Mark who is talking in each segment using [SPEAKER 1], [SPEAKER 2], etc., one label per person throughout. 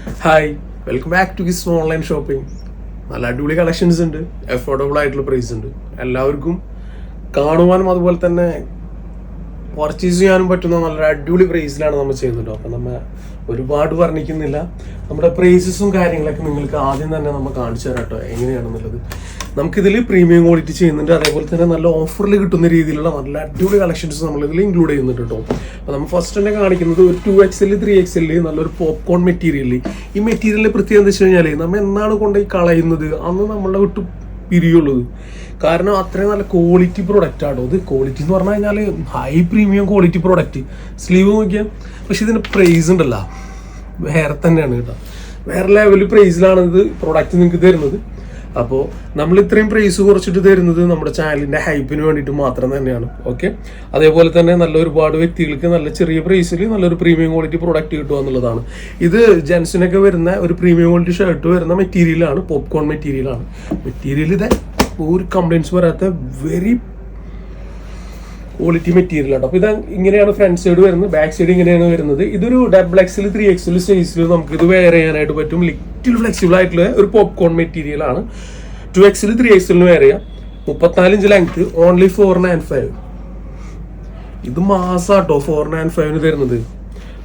[SPEAKER 1] Hi welcome back to Kiss online shopping നല്ല അടിപൊളി collections ഉണ്ട്. അഫോർഡബിൾ ആയിട്ടുള്ള പ്രൈസ് ഉണ്ട്. എല്ലാവർക്കും കാണുവാനും അതുപോലെ തന്നെ പർച്ചേസ് ചെയ്യാനും പറ്റുന്ന നല്ല അടിപൊളി പ്രൈസിലാണ് നമ്മൾ ചെയ്യുന്നത്. അപ്പം നമ്മൾ ഒരുപാട് വർണിക്കുന്നില്ല. നമ്മുടെ പ്രൈസസും കാര്യങ്ങളൊക്കെ നിങ്ങൾക്ക് ആദ്യം തന്നെ നമ്മൾ കാണിച്ചു തരാം കേട്ടോ എങ്ങനെയാണെന്നുള്ളത്. നമുക്കിതിൽ പ്രീമിയം ക്വാളിറ്റി ചെയ്യുന്നുണ്ട്. അതേപോലെ തന്നെ നല്ല ഓഫറിൽ കിട്ടുന്ന രീതിയിലുള്ള നല്ല അടിപൊളി കളക്ഷൻസ് നമ്മളിതിൽ ഇൻക്ലൂഡ് ചെയ്യുന്നുണ്ട് കേട്ടോ അപ്പോൾ നമ്മൾ ഫസ്റ്റ് തന്നെ കാണിക്കുന്നത് ഒരു ടു എക്സ് ത്രീ എക്സ് നല്ലൊരു പോപ്കോൺ മെറ്റീരിയൽ ഈ മെറ്റീരിയലിന്റെ പ്രത്യേകത എന്താ വെച്ച് കഴിഞ്ഞാൽ നമ്മൾ എന്നാണ് കൊണ്ടുപോയി കളയുന്നത്? അന്ന് നമ്മളുടെ വിട്ട് പിരിയുള്ളത്. കാരണം അത്രയും നല്ല ക്വാളിറ്റി പ്രൊഡക്റ്റ് ആണോ ഇത് ക്വാളിറ്റി എന്ന് പറഞ്ഞു കഴിഞ്ഞാൽ high premium quality product sleeve നോക്കിയാൽ പക്ഷെ ഇതിന്റെ പ്രൈസ് ഉണ്ടല്ലോ. വേറെ തന്നെയാണ് കേട്ടോ. വേറെ ലെവൽ പ്രൈസിലാണ് ഇത് പ്രൊഡക്റ്റ് നിങ്ങൾക്ക് തരുന്നത്. അപ്പോൾ നമ്മൾ ഇത്രയും പ്രൈസ് കുറച്ചിട്ട് തരുന്നത് നമ്മുടെ ചാനലിന്റെ ഹൈപ്പിന് വേണ്ടിയിട്ട് മാത്രം തന്നെയാണ്. ഓക്കെ അതേപോലെ തന്നെ നല്ല ഒരുപാട് വ്യക്തികൾക്ക് നല്ല ചെറിയ പ്രൈസിൽ നല്ലൊരു പ്രീമിയം ക്വാളിറ്റി പ്രോഡക്റ്റ് കിട്ടുക എന്നുള്ളതാണ്. ഇത് ജെൻസിനൊക്കെ വരുന്ന ഒരു പ്രീമിയം ക്വാളിറ്റി ഷർട്ട് വരുന്ന മെറ്റീരിയലാണ് പോപ്കോൺ മെറ്റീരിയലാണ് മെറ്റീരിയൽ ഇത് ഒരു കംപ്ലൈൻസ് വരാത്ത വെരി ക്വാളിറ്റി മെറ്റീരിയൽ ആണ് അപ്പോൾ ഇത് ഇങ്ങനെയാണ് ഫ്രണ്ട് സൈഡ് വരുന്നത് ബാക്ക് സൈഡ് ഇങ്ങനെയാണ് വരുന്നത്. ഇതൊരു ഡബിൾ എക്സിൽ ത്രീ എക്സിൽ സൈസിൽ നമുക്ക് ഇത് വെയർ ചെയ്യാനായിട്ട് പറ്റും. ലിറ്റിൽ ഫ്ലെക്സിബിൾ ആയിട്ടുള്ള ഒരു പോപ്കോൺ മെറ്റീരിയൽ ആണ്. ടു എക്സിൽ ത്രീ എക്സിൽ വെയർ ചെയ്യാം. മുപ്പത്തിനാല് inch length only four nine five ഇത് മാസാട്ടോ ഫോർ നയൻ ഫൈവിന് തരുന്നത്.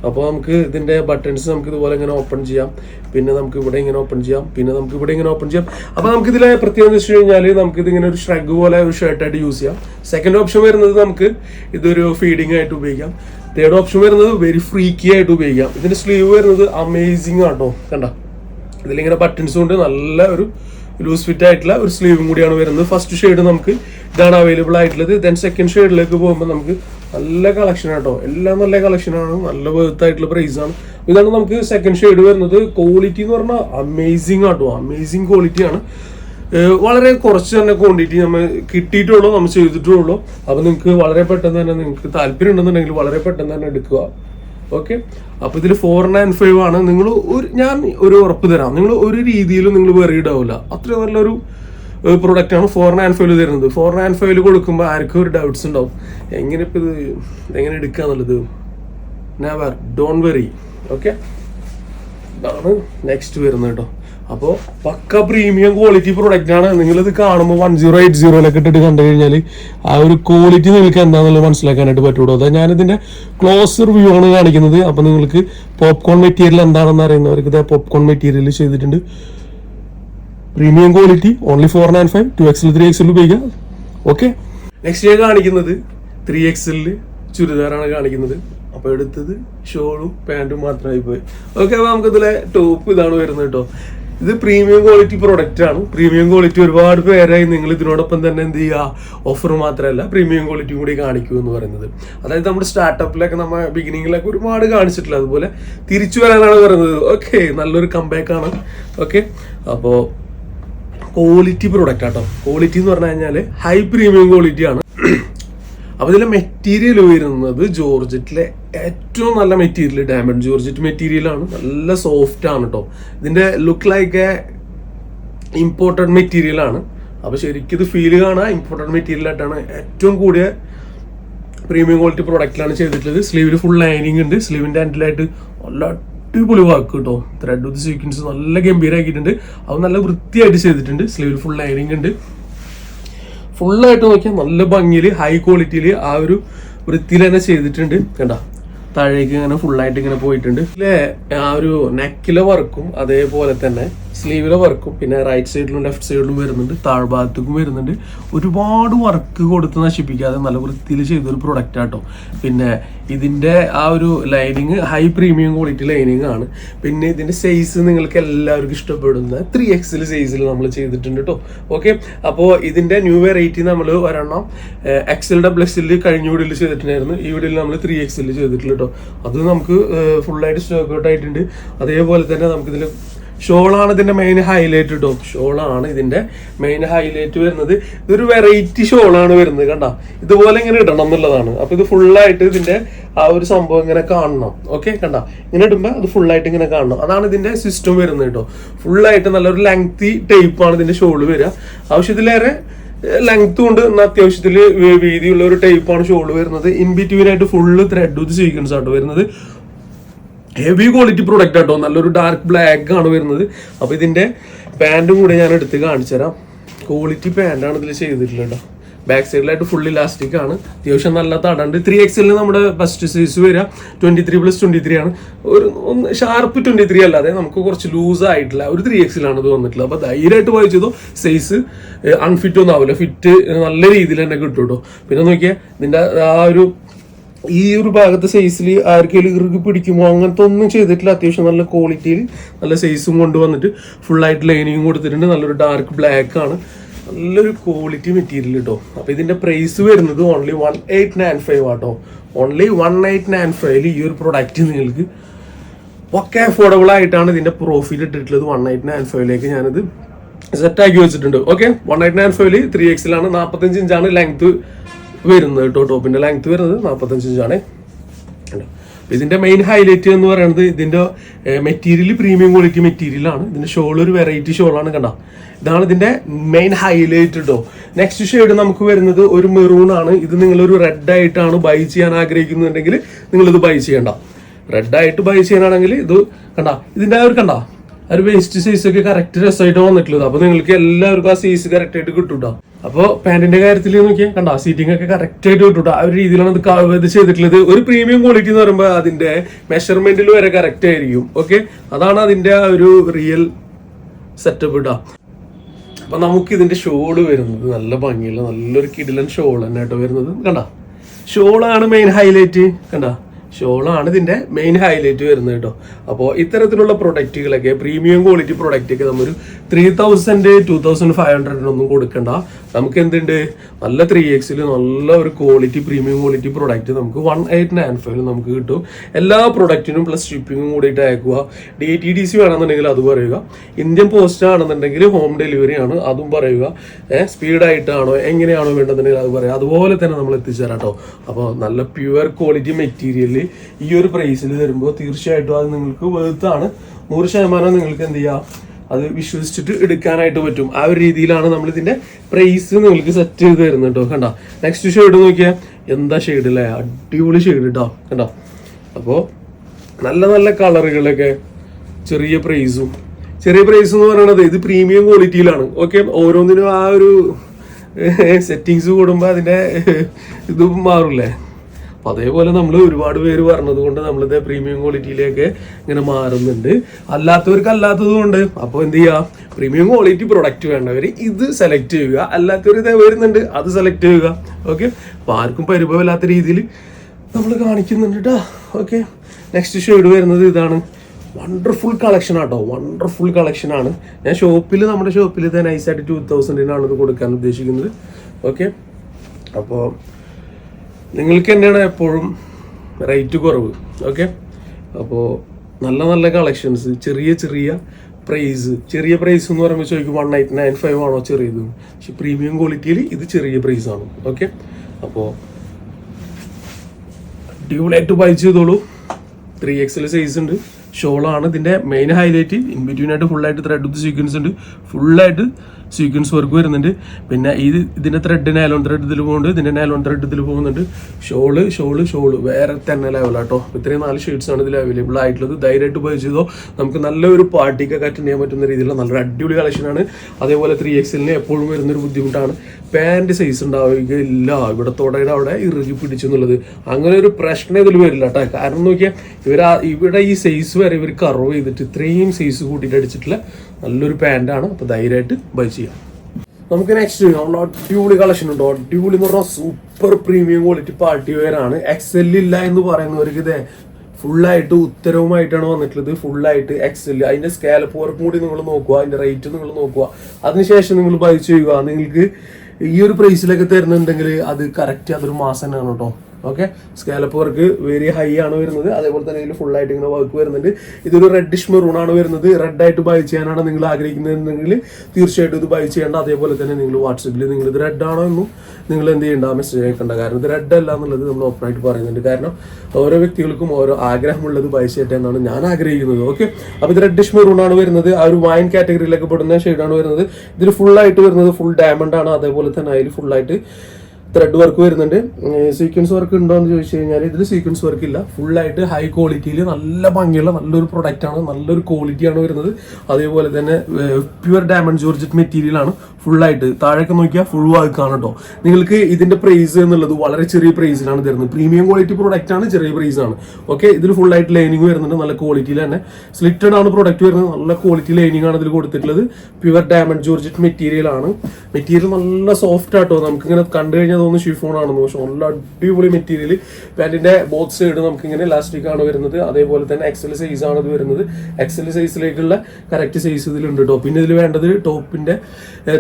[SPEAKER 1] അപ്പോൾ നമുക്ക് ഇതിന്റെ ബട്ടൺസ് നമുക്ക് ഇതുപോലെ ഇങ്ങനെ ഓപ്പൺ ചെയ്യാം. പിന്നെ നമുക്ക് ഇവിടെ ഇങ്ങനെ ഓപ്പൺ ചെയ്യാം. പിന്നെ നമുക്ക് ഇവിടെ ഇങ്ങനെ ഓപ്പൺ ചെയ്യാം. അപ്പോൾ നമുക്ക് ഇതിലെ പ്രത്യേകത വെച്ച് കഴിഞ്ഞാൽ നമുക്ക് ഇതിങ്ങനെ ഒരു ഷ്രഗ് പോലെ ഒരു ഷർട്ടായിട്ട് യൂസ് ചെയ്യാം. സെക്കൻഡ് ഓപ്ഷൻ വരുന്നത് നമുക്ക് ഇതൊരു ഫീഡിംഗ് ആയിട്ട് ഉപയോഗിക്കാം. തേർഡ് ഓപ്ഷൻ വരുന്നത് വെരി ഫ്രീക്കി ആയിട്ട് ഉപയോഗിക്കാം. ഇതിന്റെ സ്ലീവ് വരുന്നത് അമേസിങ് ആട്ടോ കണ്ട? ഇതിലിങ്ങനെ ബട്ടൺസ് കൊണ്ട് നല്ല ഒരു ലൂസ് ഫിറ്റ് ആയിട്ടുള്ള ഒരു സ്ലീവും കൂടിയാണ് വരുന്നത്. ഫസ്റ്റ് ഷെയ്ഡ് നമുക്ക് ഇതാണ് അവൈലബിൾ ആയിട്ടുള്ളത്. ദെൻ സെക്കൻഡ് ഷെയ്ഡിലേക്ക് പോകുമ്പോൾ നമുക്ക് നല്ല കളക്ഷൻ ആട്ടോ എല്ലാം നല്ല കളക്ഷനാണ് നല്ല വേർത്തായിട്ടുള്ള പ്രൈസ് ആണ്. ഇതാണ് നമുക്ക് സെക്കൻഡ് ഷെയ്ഡ് വരുന്നത്. ക്വാളിറ്റി എന്ന് പറഞ്ഞാൽ അമേസിങ് ആട്ടോ. അമേസിങ് ക്വാളിറ്റിയാണ് വളരെ കുറച്ച് തന്നെ ക്വാണ്ടിറ്റി നമ്മൾ കിട്ടിയിട്ടുള്ളൂ നമ്മൾ ചെയ്തിട്ടുള്ളൂ. അപ്പോൾ നിങ്ങൾക്ക് വളരെ പെട്ടെന്ന് തന്നെ നിങ്ങൾക്ക് താല്പര്യം ഉണ്ടെന്നുണ്ടെങ്കിൽ വളരെ പെട്ടെന്ന് തന്നെ എടുക്കുക. ഓക്കെ അപ്പൊ ഇതിൽ ഫോർ നയൻ ഫൈവ് ആണ്. നിങ്ങൾ ഒരു ഞാൻ ഒരു ഉറപ്പ് തരാം. നിങ്ങൾ ഒരു രീതിയിലും നിങ്ങൾ വെറിയുടെ ആവില്ല അത്ര നല്ലൊരു പ്രൊഡക്റ്റ് ആണ് ഫോർ നയൻ ഫൈവ് തരുന്നത്. ഫോർ നയൻ ഫൈവിൽ കൊടുക്കുമ്പോൾ ആർക്കും ഒരു ഡൗട്ട്സ് ഉണ്ടാവും. എങ്ങനെ ഇപ്പൊ ഇത് എങ്ങനെ എടുക്കുക എന്നുള്ളത്? നെവർ ഡോൺ വെറി ഓക്കെ ഇതാണ് നെക്സ്റ്റ് വരുന്നത് കേട്ടോ അപ്പോൾ പക്ക പ്രീമിയം ക്വാളിറ്റി പ്രൊഡക്റ്റ് ആണ്. നിങ്ങൾ ഇത് കാണുമ്പോൾ വൺ സീറോ എയ്റ്റ് സീറോയിലൊക്കെ ഇട്ടിട്ട് കണ്ടു കഴിഞ്ഞാൽ ആ ഒരു ക്വാളിറ്റി നിങ്ങൾക്ക് എന്താണെന്നുള്ളത് മനസ്സിലാക്കാനായിട്ട് പറ്റുള്ളൂ അതായത് ഞാനിതിന്റെ ക്ലോസ് റിവ്യൂ ആണ് കാണിക്കുന്നത്. അപ്പോൾ നിങ്ങൾക്ക് പോപ്കോൺ മെറ്റീരിയൽ എന്താണെന്ന് അറിയുന്നവർക്ക് ഇത് പോപ്കോൺ മെറ്റീരിയൽ ചെയ്തിട്ടുണ്ട്. Premium quality only four nine five two എക്സിൽ ത്രീ എക്സിൽ ഉപയോഗിക്കാം. ഓക്കെ നെക്സ്റ്റ് ഞാൻ കാണിക്കുന്നത് ത്രീ എക്സിലിൽ ചുരിദാറാണ് കാണിക്കുന്നത്. അപ്പൊ എടുത്തത് ഷോളും പാന്റും മാത്രമായി പോയി ഓക്കെ അപ്പൊ നമുക്ക് ഇതിലെ ടോപ്പ് ഇതാണ് വരുന്നത് കേട്ടോ ഇത് പ്രീമിയം ക്വാളിറ്റി പ്രൊഡക്റ്റ് ആണ്. പ്രീമിയം ക്വാളിറ്റി ഒരുപാട് പേരായി നിങ്ങൾ ഇതിനോടൊപ്പം തന്നെ എന്ത് ചെയ്യുക? ഓഫർ മാത്രമല്ല പ്രീമിയം ക്വാളിറ്റിയും കൂടി കാണിക്കൂ എന്ന് പറയുന്നത്. അതായത് നമ്മുടെ സ്റ്റാർട്ടപ്പിലൊക്കെ നമ്മൾ ബിഗിനിങ്ങിലൊക്കെ ഒരുപാട് കാണിച്ചിട്ടില്ല. അതുപോലെ തിരിച്ചു വരാനാണ് പറയുന്നത്. ഓക്കെ നല്ലൊരു കംബാക്ക് ആണ്. ഓക്കെ അപ്പോൾ ക്വാളിറ്റി പ്രൊഡക്റ്റ് ആട്ടോ. ക്വാളിറ്റി എന്ന് പറഞ്ഞു കഴിഞ്ഞാൽ ഹൈ പ്രീമിയം ക്വാളിറ്റി ആണ്. അപ്പൊ ഇതിലെ മെറ്റീരിയൽ വരുന്നത് ജോർജറ്റിലെ ഏറ്റവും നല്ല മെറ്റീരിയൽ ഡയമണ്ട് ജോർജറ്റ് മെറ്റീരിയലാണ് നല്ല സോഫ്റ്റ് ആണ് കേട്ടോ ഇതിന്റെ look like a imported material ആണ്. അപ്പൊ ശരിക്കും ഇത് ഫീൽ കാണാൻ ഇമ്പോർട്ടഡ് മെറ്റീരിയൽ ആയിട്ടാണ് ഏറ്റവും കൂടിയ പ്രീമിയം ക്വാളിറ്റി പ്രൊഡക്റ്റിലാണ് ചെയ്തിട്ടുള്ളത്. സ്ലീവിൽ ഫുൾ ലൈനിങ് ഉണ്ട്. സ്ലീവിന്റെ ആൻഡിലായിട്ട് നല്ല അടിപൊളി വർക്ക് കേട്ടോ ത്രെഡ് വിത്ത് സീക്വൻസ് നല്ല ഗംഭീരമാക്കിയിട്ടുണ്ട് അത് നല്ല വൃത്തിയായിട്ട് ചെയ്തിട്ടുണ്ട്. സ്ലീവിൽ ഫുൾ ലൈനിങ് ഉണ്ട്. ഫുള്ളായിട്ട് നോക്കിയാൽ നല്ല ഭംഗിയിൽ ഹൈ ക്വാളിറ്റിയിൽ ആ ഒരു വൃത്തിയിൽ തന്നെ ചെയ്തിട്ടുണ്ട്. കണ്ട? താഴേക്ക് ഇങ്ങനെ ഫുള്ളായിട്ട് ഇങ്ങനെ പോയിട്ടുണ്ട്. ആ ഒരു നെക്കിലെ വർക്കും അതേപോലെ തന്നെ സ്ലീവിലെ വർക്കും പിന്നെ റൈറ്റ് സൈഡിലും ലെഫ്റ്റ് സൈഡിലും വരുന്നുണ്ട് താഴ്ഭാഗത്തേക്കും വരുന്നുണ്ട്. ഒരുപാട് വർക്ക് കൊടുത്ത് നശിപ്പിക്കാതെ നല്ല വൃത്തിയിൽ ചെയ്തൊരു പ്രൊഡക്റ്റ് ആട്ടോ. പിന്നെ ഇതിന്റെ ആ ഒരു lining high premium quality lining ആണ്. പിന്നെ ഇതിന്റെ സൈസ് നിങ്ങൾക്ക് എല്ലാവർക്കും ഇഷ്ടപ്പെടുന്ന ത്രീ എക്സിൽ സൈസിൽ നമ്മൾ ചെയ്തിട്ടുണ്ട് കേട്ടോ ഓക്കെ അപ്പോൾ ഇതിന്റെ ന്യൂ വെറൈറ്റി നമ്മൾ ഒരെണ്ണം എക്സൽ ഡബിൾ എക്സിൽ കഴിഞ്ഞ വീഡിയോയിൽ ചെയ്തിട്ടുണ്ടായിരുന്നു. ഈ വീഡിയോയിൽ നമ്മൾ ത്രീ എക്സിൽ ചെയ്തിട്ടുള്ളൂ കേട്ടോ അത് നമുക്ക് ഫുള്ളായിട്ട് സ്റ്റോക്ക് ഔട്ട് ആയിട്ടുണ്ട്. അതേപോലെ തന്നെ നമുക്ക് ഇതിൽ ഷോളാണ് ഇതിന്റെ മെയിൻ ഹൈലൈറ്റ് കേട്ടോ ഷോളാണ് ഇതിന്റെ മെയിൻ ഹൈലൈറ്റ് വരുന്നത്. ഇതൊരു വെറൈറ്റി ഷോളാണ് വരുന്നത് കണ്ട? ഇതുപോലെ ഇങ്ങനെ ഇടണം എന്നുള്ളതാണ്. അപ്പൊ ഇത് ഫുള്ളായിട്ട് ഇതിന്റെ ആ ഒരു സംഭവം ഇങ്ങനെ കാണണം. ഓക്കെ കണ്ട? ഇങ്ങനെ ഇടുമ്പോ അത് ഫുള്ളായിട്ട് ഇങ്ങനെ കാണണം. അതാണ് ഇതിന്റെ സിസ്റ്റം വരുന്നത് കേട്ടോ ഫുള്ളായിട്ട് നല്ലൊരു ലെങ്തി ടൈപ്പാണ് ഇതിന്റെ ഷോൾ വരിക. ആവശ്യത്തിലേറെ ലെങ്ത് കൊണ്ട് എന്ന അത്യാവശ്യത്തിൽ വീതിയുള്ള ഒരു ടൈപ്പാണ് ഷോൾ വരുന്നത്. ഇൻ ബിറ്റ്വീൻ ആയിട്ട് ഫുള്ള് ത്രെഡ് വിത്ത് സീക്വൻസ് ആട്ടോ വരുന്നത്. ഹെവി ക്വാളിറ്റി പ്രൊഡക്റ്റ് ആട്ടോ. നല്ലൊരു ഡാർക്ക് ബ്ലാക്ക് ആണ് വരുന്നത്. അപ്പോൾ ഇതിന്റെ പാന്റും കൂടെ ഞാൻ എടുത്ത് കാണിച്ചു തരാം ക്വാളിറ്റി പാന്റാണ് ഇതിൽ ചെയ്തിട്ടുള്ളത് ബാക്ക് സൈഡിലായിട്ട് ഫുൾ ഇലാസ്റ്റിക് ആണ്. അത്യാവശ്യം നല്ല തടണ്ട്. ത്രീ എക്സലിന് നമ്മുടെ ഫസ്റ്റ് സൈസ് വരിക twenty three plus twenty three ആണ്. ഒരു ഒന്ന് ഷാർപ്പ് ട്വന്റി ത്രീ അല്ലാതെ നമുക്ക് കുറച്ച് ലൂസ് ആയിട്ടില്ല ഒരു ത്രീ എക്സിലാണ് ഇത് വന്നിട്ടുള്ളത്. അപ്പോൾ ധൈര്യമായിട്ട് വായിച്ചതോ? സൈസ് അൺഫിറ്റ് ഒന്നും ആവില്ല ഫിറ്റ് നല്ല രീതിയിൽ തന്നെ കിട്ടും കേട്ടോ പിന്നെ നോക്കിയാൽ ഇതിന്റെ ആ ഒരു ഈ ഒരു ഭാഗത്തെ സൈസിൽ ആർക്കെങ്കിലും ഇറുകി പിടിക്കുമോ? അങ്ങനത്തെ ഒന്നും ചെയ്തിട്ടില്ല. അത്യാവശ്യം നല്ല ക്വാളിറ്റിയിൽ നല്ല സൈസും കൊണ്ടുവന്നിട്ട് ഫുള്ളായിട്ട് ലൈനിങ്ങും കൊടുത്തിട്ടുണ്ട്. നല്ലൊരു ഡാർക്ക് ബ്ലാക്ക് ആണ്. നല്ലൊരു ക്വാളിറ്റി മെറ്റീരിയൽ കേട്ടോ അപ്പൊ ഇതിന്റെ പ്രൈസ് വരുന്നത് only one eight nine five ആട്ടോ. ഓൺലി വൺ എയ്റ്റ് നയൻ ഫൈവിൽ ഈ ഒരു പ്രൊഡക്റ്റ് നിങ്ങൾക്ക് ഒക്കെ അഫോർഡബിൾ ആയിട്ടാണ് ഇതിന്റെ പ്രോഫിറ്റ് ഇട്ടിട്ടുള്ളത്. വൺ എയ്റ്റ് നയൻ ഫൈവിലേക്ക് ഞാനിത് സെറ്റ് ആക്കി വെച്ചിട്ടുണ്ട്. ഓക്കെ വൺ എയ്റ്റ് നയൻ ഫൈവിൽ ത്രീ എക്സിലാണ് നാൽപ്പത്തഞ്ച് ഇഞ്ചാണ് ലെങ്ത് വരുന്നത് കേട്ടോ. ടോപ്പിന്റെ ലെങ്ത് വരുന്നത് നാൽപ്പത്തഞ്ച് ഇഞ്ചാണ്? ഇതിന്റെ മെയിൻ ഹൈലൈറ്റ് എന്ന് പറയുന്നത് ഇതിന്റെ മെറ്റീരിയൽ പ്രീമിയം ക്വാളിറ്റി മെറ്റീരിയൽ ആണ്. ഇതിന്റെ ഷോൾ ഒരു വെറൈറ്റി ഷോളാണ് കണ്ട? ഇതാണ് ഇതിന്റെ മെയിൻ ഹൈലൈറ്റ് കേട്ടോ നെക്സ്റ്റ് ഷെയ്ഡ് നമുക്ക് വരുന്നത് ഒരു മെറൂൺ ആണ്. ഇത് നിങ്ങൾ ഒരു റെഡ് ആയിട്ടാണ് ബൈ ചെയ്യാൻ ആഗ്രഹിക്കുന്നുണ്ടെങ്കിൽ നിങ്ങൾ ഇത് ബൈ ചെയ്യണ്ട. റെഡ് ആയിട്ട് ബൈ ചെയ്യാനാണെങ്കിൽ ഇത് കണ്ട? ഇതിന്റെ ഒരു കണ്ട? ഒരു വേസ്റ്റ് സൈസ് ഒക്കെ കറക്റ്റ് രസമായിട്ട് വന്നിട്ടുള്ളത്. അപ്പൊ നിങ്ങൾക്ക് എല്ലാവർക്കും ആ സൈസ് കറക്റ്റ് ആയിട്ട് കിട്ടൂട്ടോ. അപ്പോൾ അപ്പൊ പാന്റിന്റെ കാര്യത്തിൽ നോക്കിയാൽ കണ്ട സീറ്റിംഗ് ഒക്കെ കറക്റ്റ് ആയിട്ട് കിട്ടൂട്ടോ. ആ ഒരു രീതിയിലാണ് ഇത് ചെയ്തിട്ടുള്ളത്. ഒരു പ്രീമിയം ക്വാളിറ്റി എന്ന് പറയുമ്പോൾ അതിന്റെ മെഷർമെന്റിൽ വരെ കറക്റ്റ് ആയിരിക്കും. ഓക്കെ അതാണ് അതിന്റെ ആ ഒരു റിയൽ സെറ്റപ്പ് ഇടാ. അപ്പൊ നമുക്ക് ഇതിന്റെ ഷോൾ വരുന്നത് നല്ല ഭംഗിയുള്ള നല്ലൊരു കിടിലൻ ഷോൾ തന്നെ കേട്ടോ വരുന്നത്. കണ്ട? ഷോളാണ് മെയിൻ ഹൈലൈറ്റ് കണ്ട? ഷോളാണ് ഇതിന്റെ മെയിൻ ഹൈലൈറ്റ് വരുന്നത് കേട്ടോ. അപ്പോൾ ഇത്തരത്തിലുള്ള പ്രൊഡക്റ്റുകളൊക്കെ പ്രീമിയം ക്വാളിറ്റി പ്രൊഡക്റ്റ് ഒക്കെ നമ്മൊരു three thousand two thousand five ഹൺഡ്രഡിനൊന്നും കൊടുക്കണ്ട. നമുക്ക് എന്തുണ്ട് നല്ല ത്രീ എക്സിൽ നല്ല ഒരു ക്വാളിറ്റി പ്രീമിയം ക്വാളിറ്റി പ്രൊഡക്റ്റ് നമുക്ക് വൺ എയ്റ്റ് നയൻ ഫൈവ് നമുക്ക് കിട്ടും. എല്ലാ പ്രൊഡക്റ്റിനും പ്ലസ് ഷിപ്പിങ്ങും കൂടിയിട്ട് അയക്കുക. ഡി ടി ഡി സി വേണമെന്നുണ്ടെങ്കിൽ അത് പറയുക. ഇന്ത്യൻ പോസ്റ്റ് ആണെന്നുണ്ടെങ്കിൽ ഹോം ഡെലിവറി ആണ് അതും പറയുക. സ്പീഡായിട്ടാണോ എങ്ങനെയാണോ വേണ്ടതെന്നുണ്ടെങ്കിൽ അത് പറയുക. അതുപോലെ തന്നെ നമ്മൾ എത്തിച്ചേരാം കേട്ടോ. അപ്പോൾ നല്ല പ്യുവർ ക്വാളിറ്റി മെറ്റീരിയൽ ഈ ഒരു പ്രൈസിൽ തരുമ്പോൾ തീർച്ചയായിട്ടും അത് നിങ്ങൾക്ക് വെറുത്താണ് നൂറ് ശതമാനം നിങ്ങൾക്ക് എന്ത് ചെയ്യാം? അത് വിശ്വസിച്ചിട്ട് എടുക്കാനായിട്ട് പറ്റും. ആ ഒരു രീതിയിലാണ് നമ്മൾ ഇതിന്റെ പ്രൈസ് നിങ്ങൾക്ക് സെറ്റ് ചെയ്ത് തരുന്നത് കേട്ടോ കണ്ട? നെക്സ്റ്റ് ഷെയ്ഡ് നോക്കിയാൽ എന്താ ഷെയ്ഡ് അല്ലേ അടിപൊളി ഷെയ്ഡ് കേട്ടോ കണ്ടോ? അപ്പോൾ നല്ല നല്ല കളറുകളൊക്കെ ചെറിയ പ്രൈസും ചെറിയ പ്രൈസ് എന്ന് പറയുന്നത് ഇത് പ്രീമിയം ക്വാളിറ്റിയിലാണ് ഓക്കെ ഓരോന്നിനും ആ ഒരു സെറ്റിങ്സ് കൂടുമ്പോൾ അതിന്റെ ഇത് മാറില്ലേ അപ്പൊ അതേപോലെ നമ്മൾ ഒരുപാട് പേര് പറഞ്ഞത് കൊണ്ട് നമ്മളിത് പ്രീമിയം ക്വാളിറ്റിയിലേക്ക് ഇങ്ങനെ മാറുന്നുണ്ട്. അല്ലാത്തവർക്ക് അല്ലാത്തതും ഉണ്ട് അപ്പോൾ എന്ത് ചെയ്യുക പ്രീമിയം ക്വാളിറ്റി പ്രൊഡക്റ്റ് വേണ്ടവർ ഇത് സെലക്ട് ചെയ്യുക. അല്ലാത്തവർ ഇത് വരുന്നുണ്ട് അത് സെലക്ട് ചെയ്യുക. ഓക്കെ അപ്പൊ ആർക്കും പരിഭവമില്ലാത്ത രീതിയിൽ നമ്മൾ കാണിക്കുന്നുണ്ട് കേട്ടോ ഓക്കെ നെക്സ്റ്റ് ഷെയ്ഡ് വരുന്നത് ഇതാണ്. വണ്ടർഫുൾ കളക്ഷൻ ആട്ടോ. വണ്ടർഫുൾ കളക്ഷൻ ആണ്. ഞാൻ ഷോപ്പിൽ നമ്മുടെ ഷോപ്പിൽ ഇത് നൈസായിട്ട് ടു തൗസൻഡിനാണ് ഇത് കൊടുക്കാൻ ഉദ്ദേശിക്കുന്നത്. ഓക്കെ അപ്പോൾ നിങ്ങൾക്ക് തന്നെയാണ് എപ്പോഴും റേറ്റ് കുറവ്. ഓക്കെ അപ്പോൾ നല്ല നല്ല കളക്ഷൻസ് ചെറിയ ചെറിയ പ്രൈസ് ചെറിയ പ്രൈസ് എന്ന് പറയുമ്പോൾ ചോദിക്കും വൺ നയറ്റ് നയൻ ഫൈവ് ആണോ ചെറിയത്? പക്ഷെ പ്രീമിയം ക്വാളിറ്റിയിൽ ഇത് ചെറിയ പ്രൈസ് ആണ്. ഓക്കെ അപ്പോൾ അടിപൊളിയായിട്ട് ബൈ ചെയ്തോളൂ. ത്രീ എക്സൽ സൈസ് ഉണ്ട്. ഷോളാണ് ഇതിന്റെ മെയിൻ ഹൈലൈറ്റ് ഇൻ full ആയിട്ട് ത്രെഡ് സീക്വൻസ് ഉണ്ട്. ഫുള്ളായിട്ട് സീക്വൻസ് വർക്ക് വരുന്നുണ്ട്. പിന്നെ ഇത് ഇതിന്റെ ത്രെഡ് നൈലോൺ ത്രെഡ് ഇതിൽ പോകുന്നുണ്ട് ഇതിന്റെ നൈലോൺ ത്രെഡ് ഇതിൽ പോകുന്നുണ്ട്. Shawl shawl shawl. വേറെ തന്നെ ലെവലാണ് കേട്ടോ ഇത്രയും നാല് ഷെയ്ഡ്സ് ആണ് ഇതിൽ അവൈലബിൾ ആയിട്ടുള്ളത്. ധൈര്യമായിട്ട് ബൈ ചെയ്തോ നമുക്ക് നല്ലൊരു പാർട്ടിക്കൊക്കെ അറ്റൻഡ് ചെയ്യാൻ പറ്റുന്ന രീതിയിലുള്ള നല്ലൊരു അടിപൊളി കളക്ഷനാണ് അതേപോലെ ത്രീ എക്സലിന് എപ്പോഴും വരുന്നൊരു ബുദ്ധിമുട്ടാണ്. പാന്റ് സൈസ് ഉണ്ടാവുകയില്ല. ഇവിടെ തുടയുടെ അവിടെ ഇറുകി പിടിച്ചു എന്നുള്ളത് അങ്ങനെ ഒരു പ്രശ്നം ഇതിൽ വരില്ല കേട്ടോ കാരണം നോക്കിയാൽ ഇവർ ഇവിടെ ഈ സൈസ് വരെ ഇവർ കർവ് ചെയ്തിട്ട് ഇത്രയും സൈസ് കൂട്ടിയിട്ട് അടിച്ചിട്ടുള്ള നല്ലൊരു പാന്റാണ് അപ്പോൾ ധൈര്യമായിട്ട് ബൈ ചെയ്യാം. നമുക്ക് നെക്സ്റ്റ് നമ്മുടെ അടിപൊളി കളക്ഷൻ ഉണ്ടോ? അടിപൊളി എന്ന് പറഞ്ഞാൽ super premium quality party wear ആണ്. ഇല്ല എന്ന് പറയുന്നവർക്ക് ഇതേ ഫുള്ളായിട്ട് ഉത്തരവുമായിട്ടാണ് വന്നിട്ടുള്ളത്. ഫുള്ളായിട്ട് എക്സൽ അതിന്റെ സ്കാലപ്പ് വർക്കും കൂടി നിങ്ങൾ നോക്കുക. അതിന്റെ റേറ്റ് നിങ്ങൾ നോക്കുക. അതിനുശേഷം നിങ്ങൾ ബൈ ചെയ്യുക. നിങ്ങൾക്ക് ഈ ഒരു പ്രൈസിലൊക്കെ തരുന്നുണ്ടെങ്കിൽ അത് കറക്റ്റ് അതൊരു മാസം തന്നെയാണ് കേട്ടോ okay scallop work very high ആണ് വരുന്നത്. അതേപോലെ തന്നെ ഇതിൽ ഫുൾ ആയിട്ട് ഇങ്ങനെ വർക്ക് വരുന്നുണ്ട്. ഇതൊരു റെഡിഷ് മെറൂൺ ആണ് വരുന്നത്. റെഡ് ആയിട്ട് ബൈ ചെയ്യാനാണ് നിങ്ങൾ ആഗ്രഹിക്കുന്നതെങ്കിൽ തീർച്ചയായിട്ടും ഇത് ബൈ ചെയ്യേണ്ട. അതേപോലെ തന്നെ നിങ്ങൾ വാട്സപ്പിൽ നിങ്ങൾ ഇത് റെഡ് ആണോ എന്നും നിങ്ങൾ എന്ത് ചെയ്യേണ്ട മെസ്സേജ് അയക്കേണ്ട. കാരണം ഇത് റെഡ് അല്ല എന്നുള്ളത് നമ്മൾ ഓപ്പൺ ആയിട്ട് പറയുന്നുണ്ട്. കാരണം ഓരോ വ്യക്തികൾക്കും ഓരോ ആഗ്രഹമുള്ളത് ബൈ ചെയ്യട്ടെ എന്നാണ് ഞാൻ ആഗ്രഹിക്കുന്നത്. ഓക്കെ അപ്പോൾ ഇത് റെഡിഷ് മെറൂൺ ആണ് വരുന്നത്. ആ ഒരു വൈൻ കാറ്റഗറിയിലൊക്കെ പെടുന്ന ഷെയ്ഡാണ് വരുന്നത്. ഇതിൽ ഫുൾ ആയിട്ട് വരുന്നത് ഫുൾ ഡയമണ്ട് ആണ്. അതേപോലെ തന്നെ അതിൽ ഫുൾ ആയിട്ട് ത്രെഡ് വർക്ക് വരുന്നുണ്ട്. സീക്വൻസ് വർക്ക് ഉണ്ടോ എന്ന് ചോദിച്ചു കഴിഞ്ഞാൽ ഇതിൽ സീക്വൻസ് വർക്ക് ഇല്ല. ഫുൾ ആയിട്ട് ഹൈ ക്വാളിറ്റിയിൽ നല്ല ഭംഗിയുള്ള നല്ലൊരു പ്രൊഡക്റ്റ് ആണ് നല്ലൊരു ക്വാളിറ്റി ആണ് വരുന്നത്. അതേപോലെ തന്നെ പ്യുവർ ഡയമണ്ട് ജോർജറ്റ് ഫുൾ ആയിട്ട് താഴേക്ക് നോക്കിയാൽ ഫുൾ വർക്ക് ആണ് കേട്ടോ നിങ്ങൾക്ക് ഇതിന്റെ പ്രൈസ് എന്നുള്ളത് വളരെ ചെറിയ പ്രൈസിലാണ് തരുന്നത്. പ്രീമിയം ക്വാളിറ്റി പ്രൊഡക്റ്റ് ആണ് ചെറിയ പ്രൈസ് ആണ്. ഓക്കെ ഇതിൽ ഫുൾ ആയിട്ട് ലൈനിങ് വരുന്നുണ്ട് നല്ല ക്വാളിറ്റിയിൽ തന്നെ. സ്ലിറ്റഡ് ആണ് പ്രൊഡക്റ്റ് വരുന്നത് നല്ല ക്വാളിറ്റി ലൈനിങ് ആണ് ഇതിൽ കൊടുത്തിട്ടുള്ളത്. പ്യുവർ ഡയമണ്ട് ജോർജറ്റ് മെറ്റീരിയൽ ആണ്. മെറ്റീരിയൽ നല്ല സോഫ്റ്റ് ആട്ടോ നമുക്ക് ഇങ്ങനെ കണ്ടു കഴിഞ്ഞാൽ തോന്നുന്നു ഷിഫോൺ ആണെന്ന് പക്ഷെ നല്ല അടിപൊളി മെറ്റീരിയൽ പാന്റിന്റെ ബോത്ത് സൈഡ് നമുക്ക് ഇങ്ങനെ ഇലാസ്റ്റിക് ആണ് വരുന്നത്. അതേപോലെ തന്നെ എക്സൽ സൈസ് ആണ് ഇത് വരുന്നത്. എക്സൽ സൈസിലേക്കുള്ള കറക്റ്റ് സൈസ് ഇതിലുണ്ട് കേട്ടോ പിന്നെ ഇതിൽ വേണ്ടത് ടോപ്പിന്റെ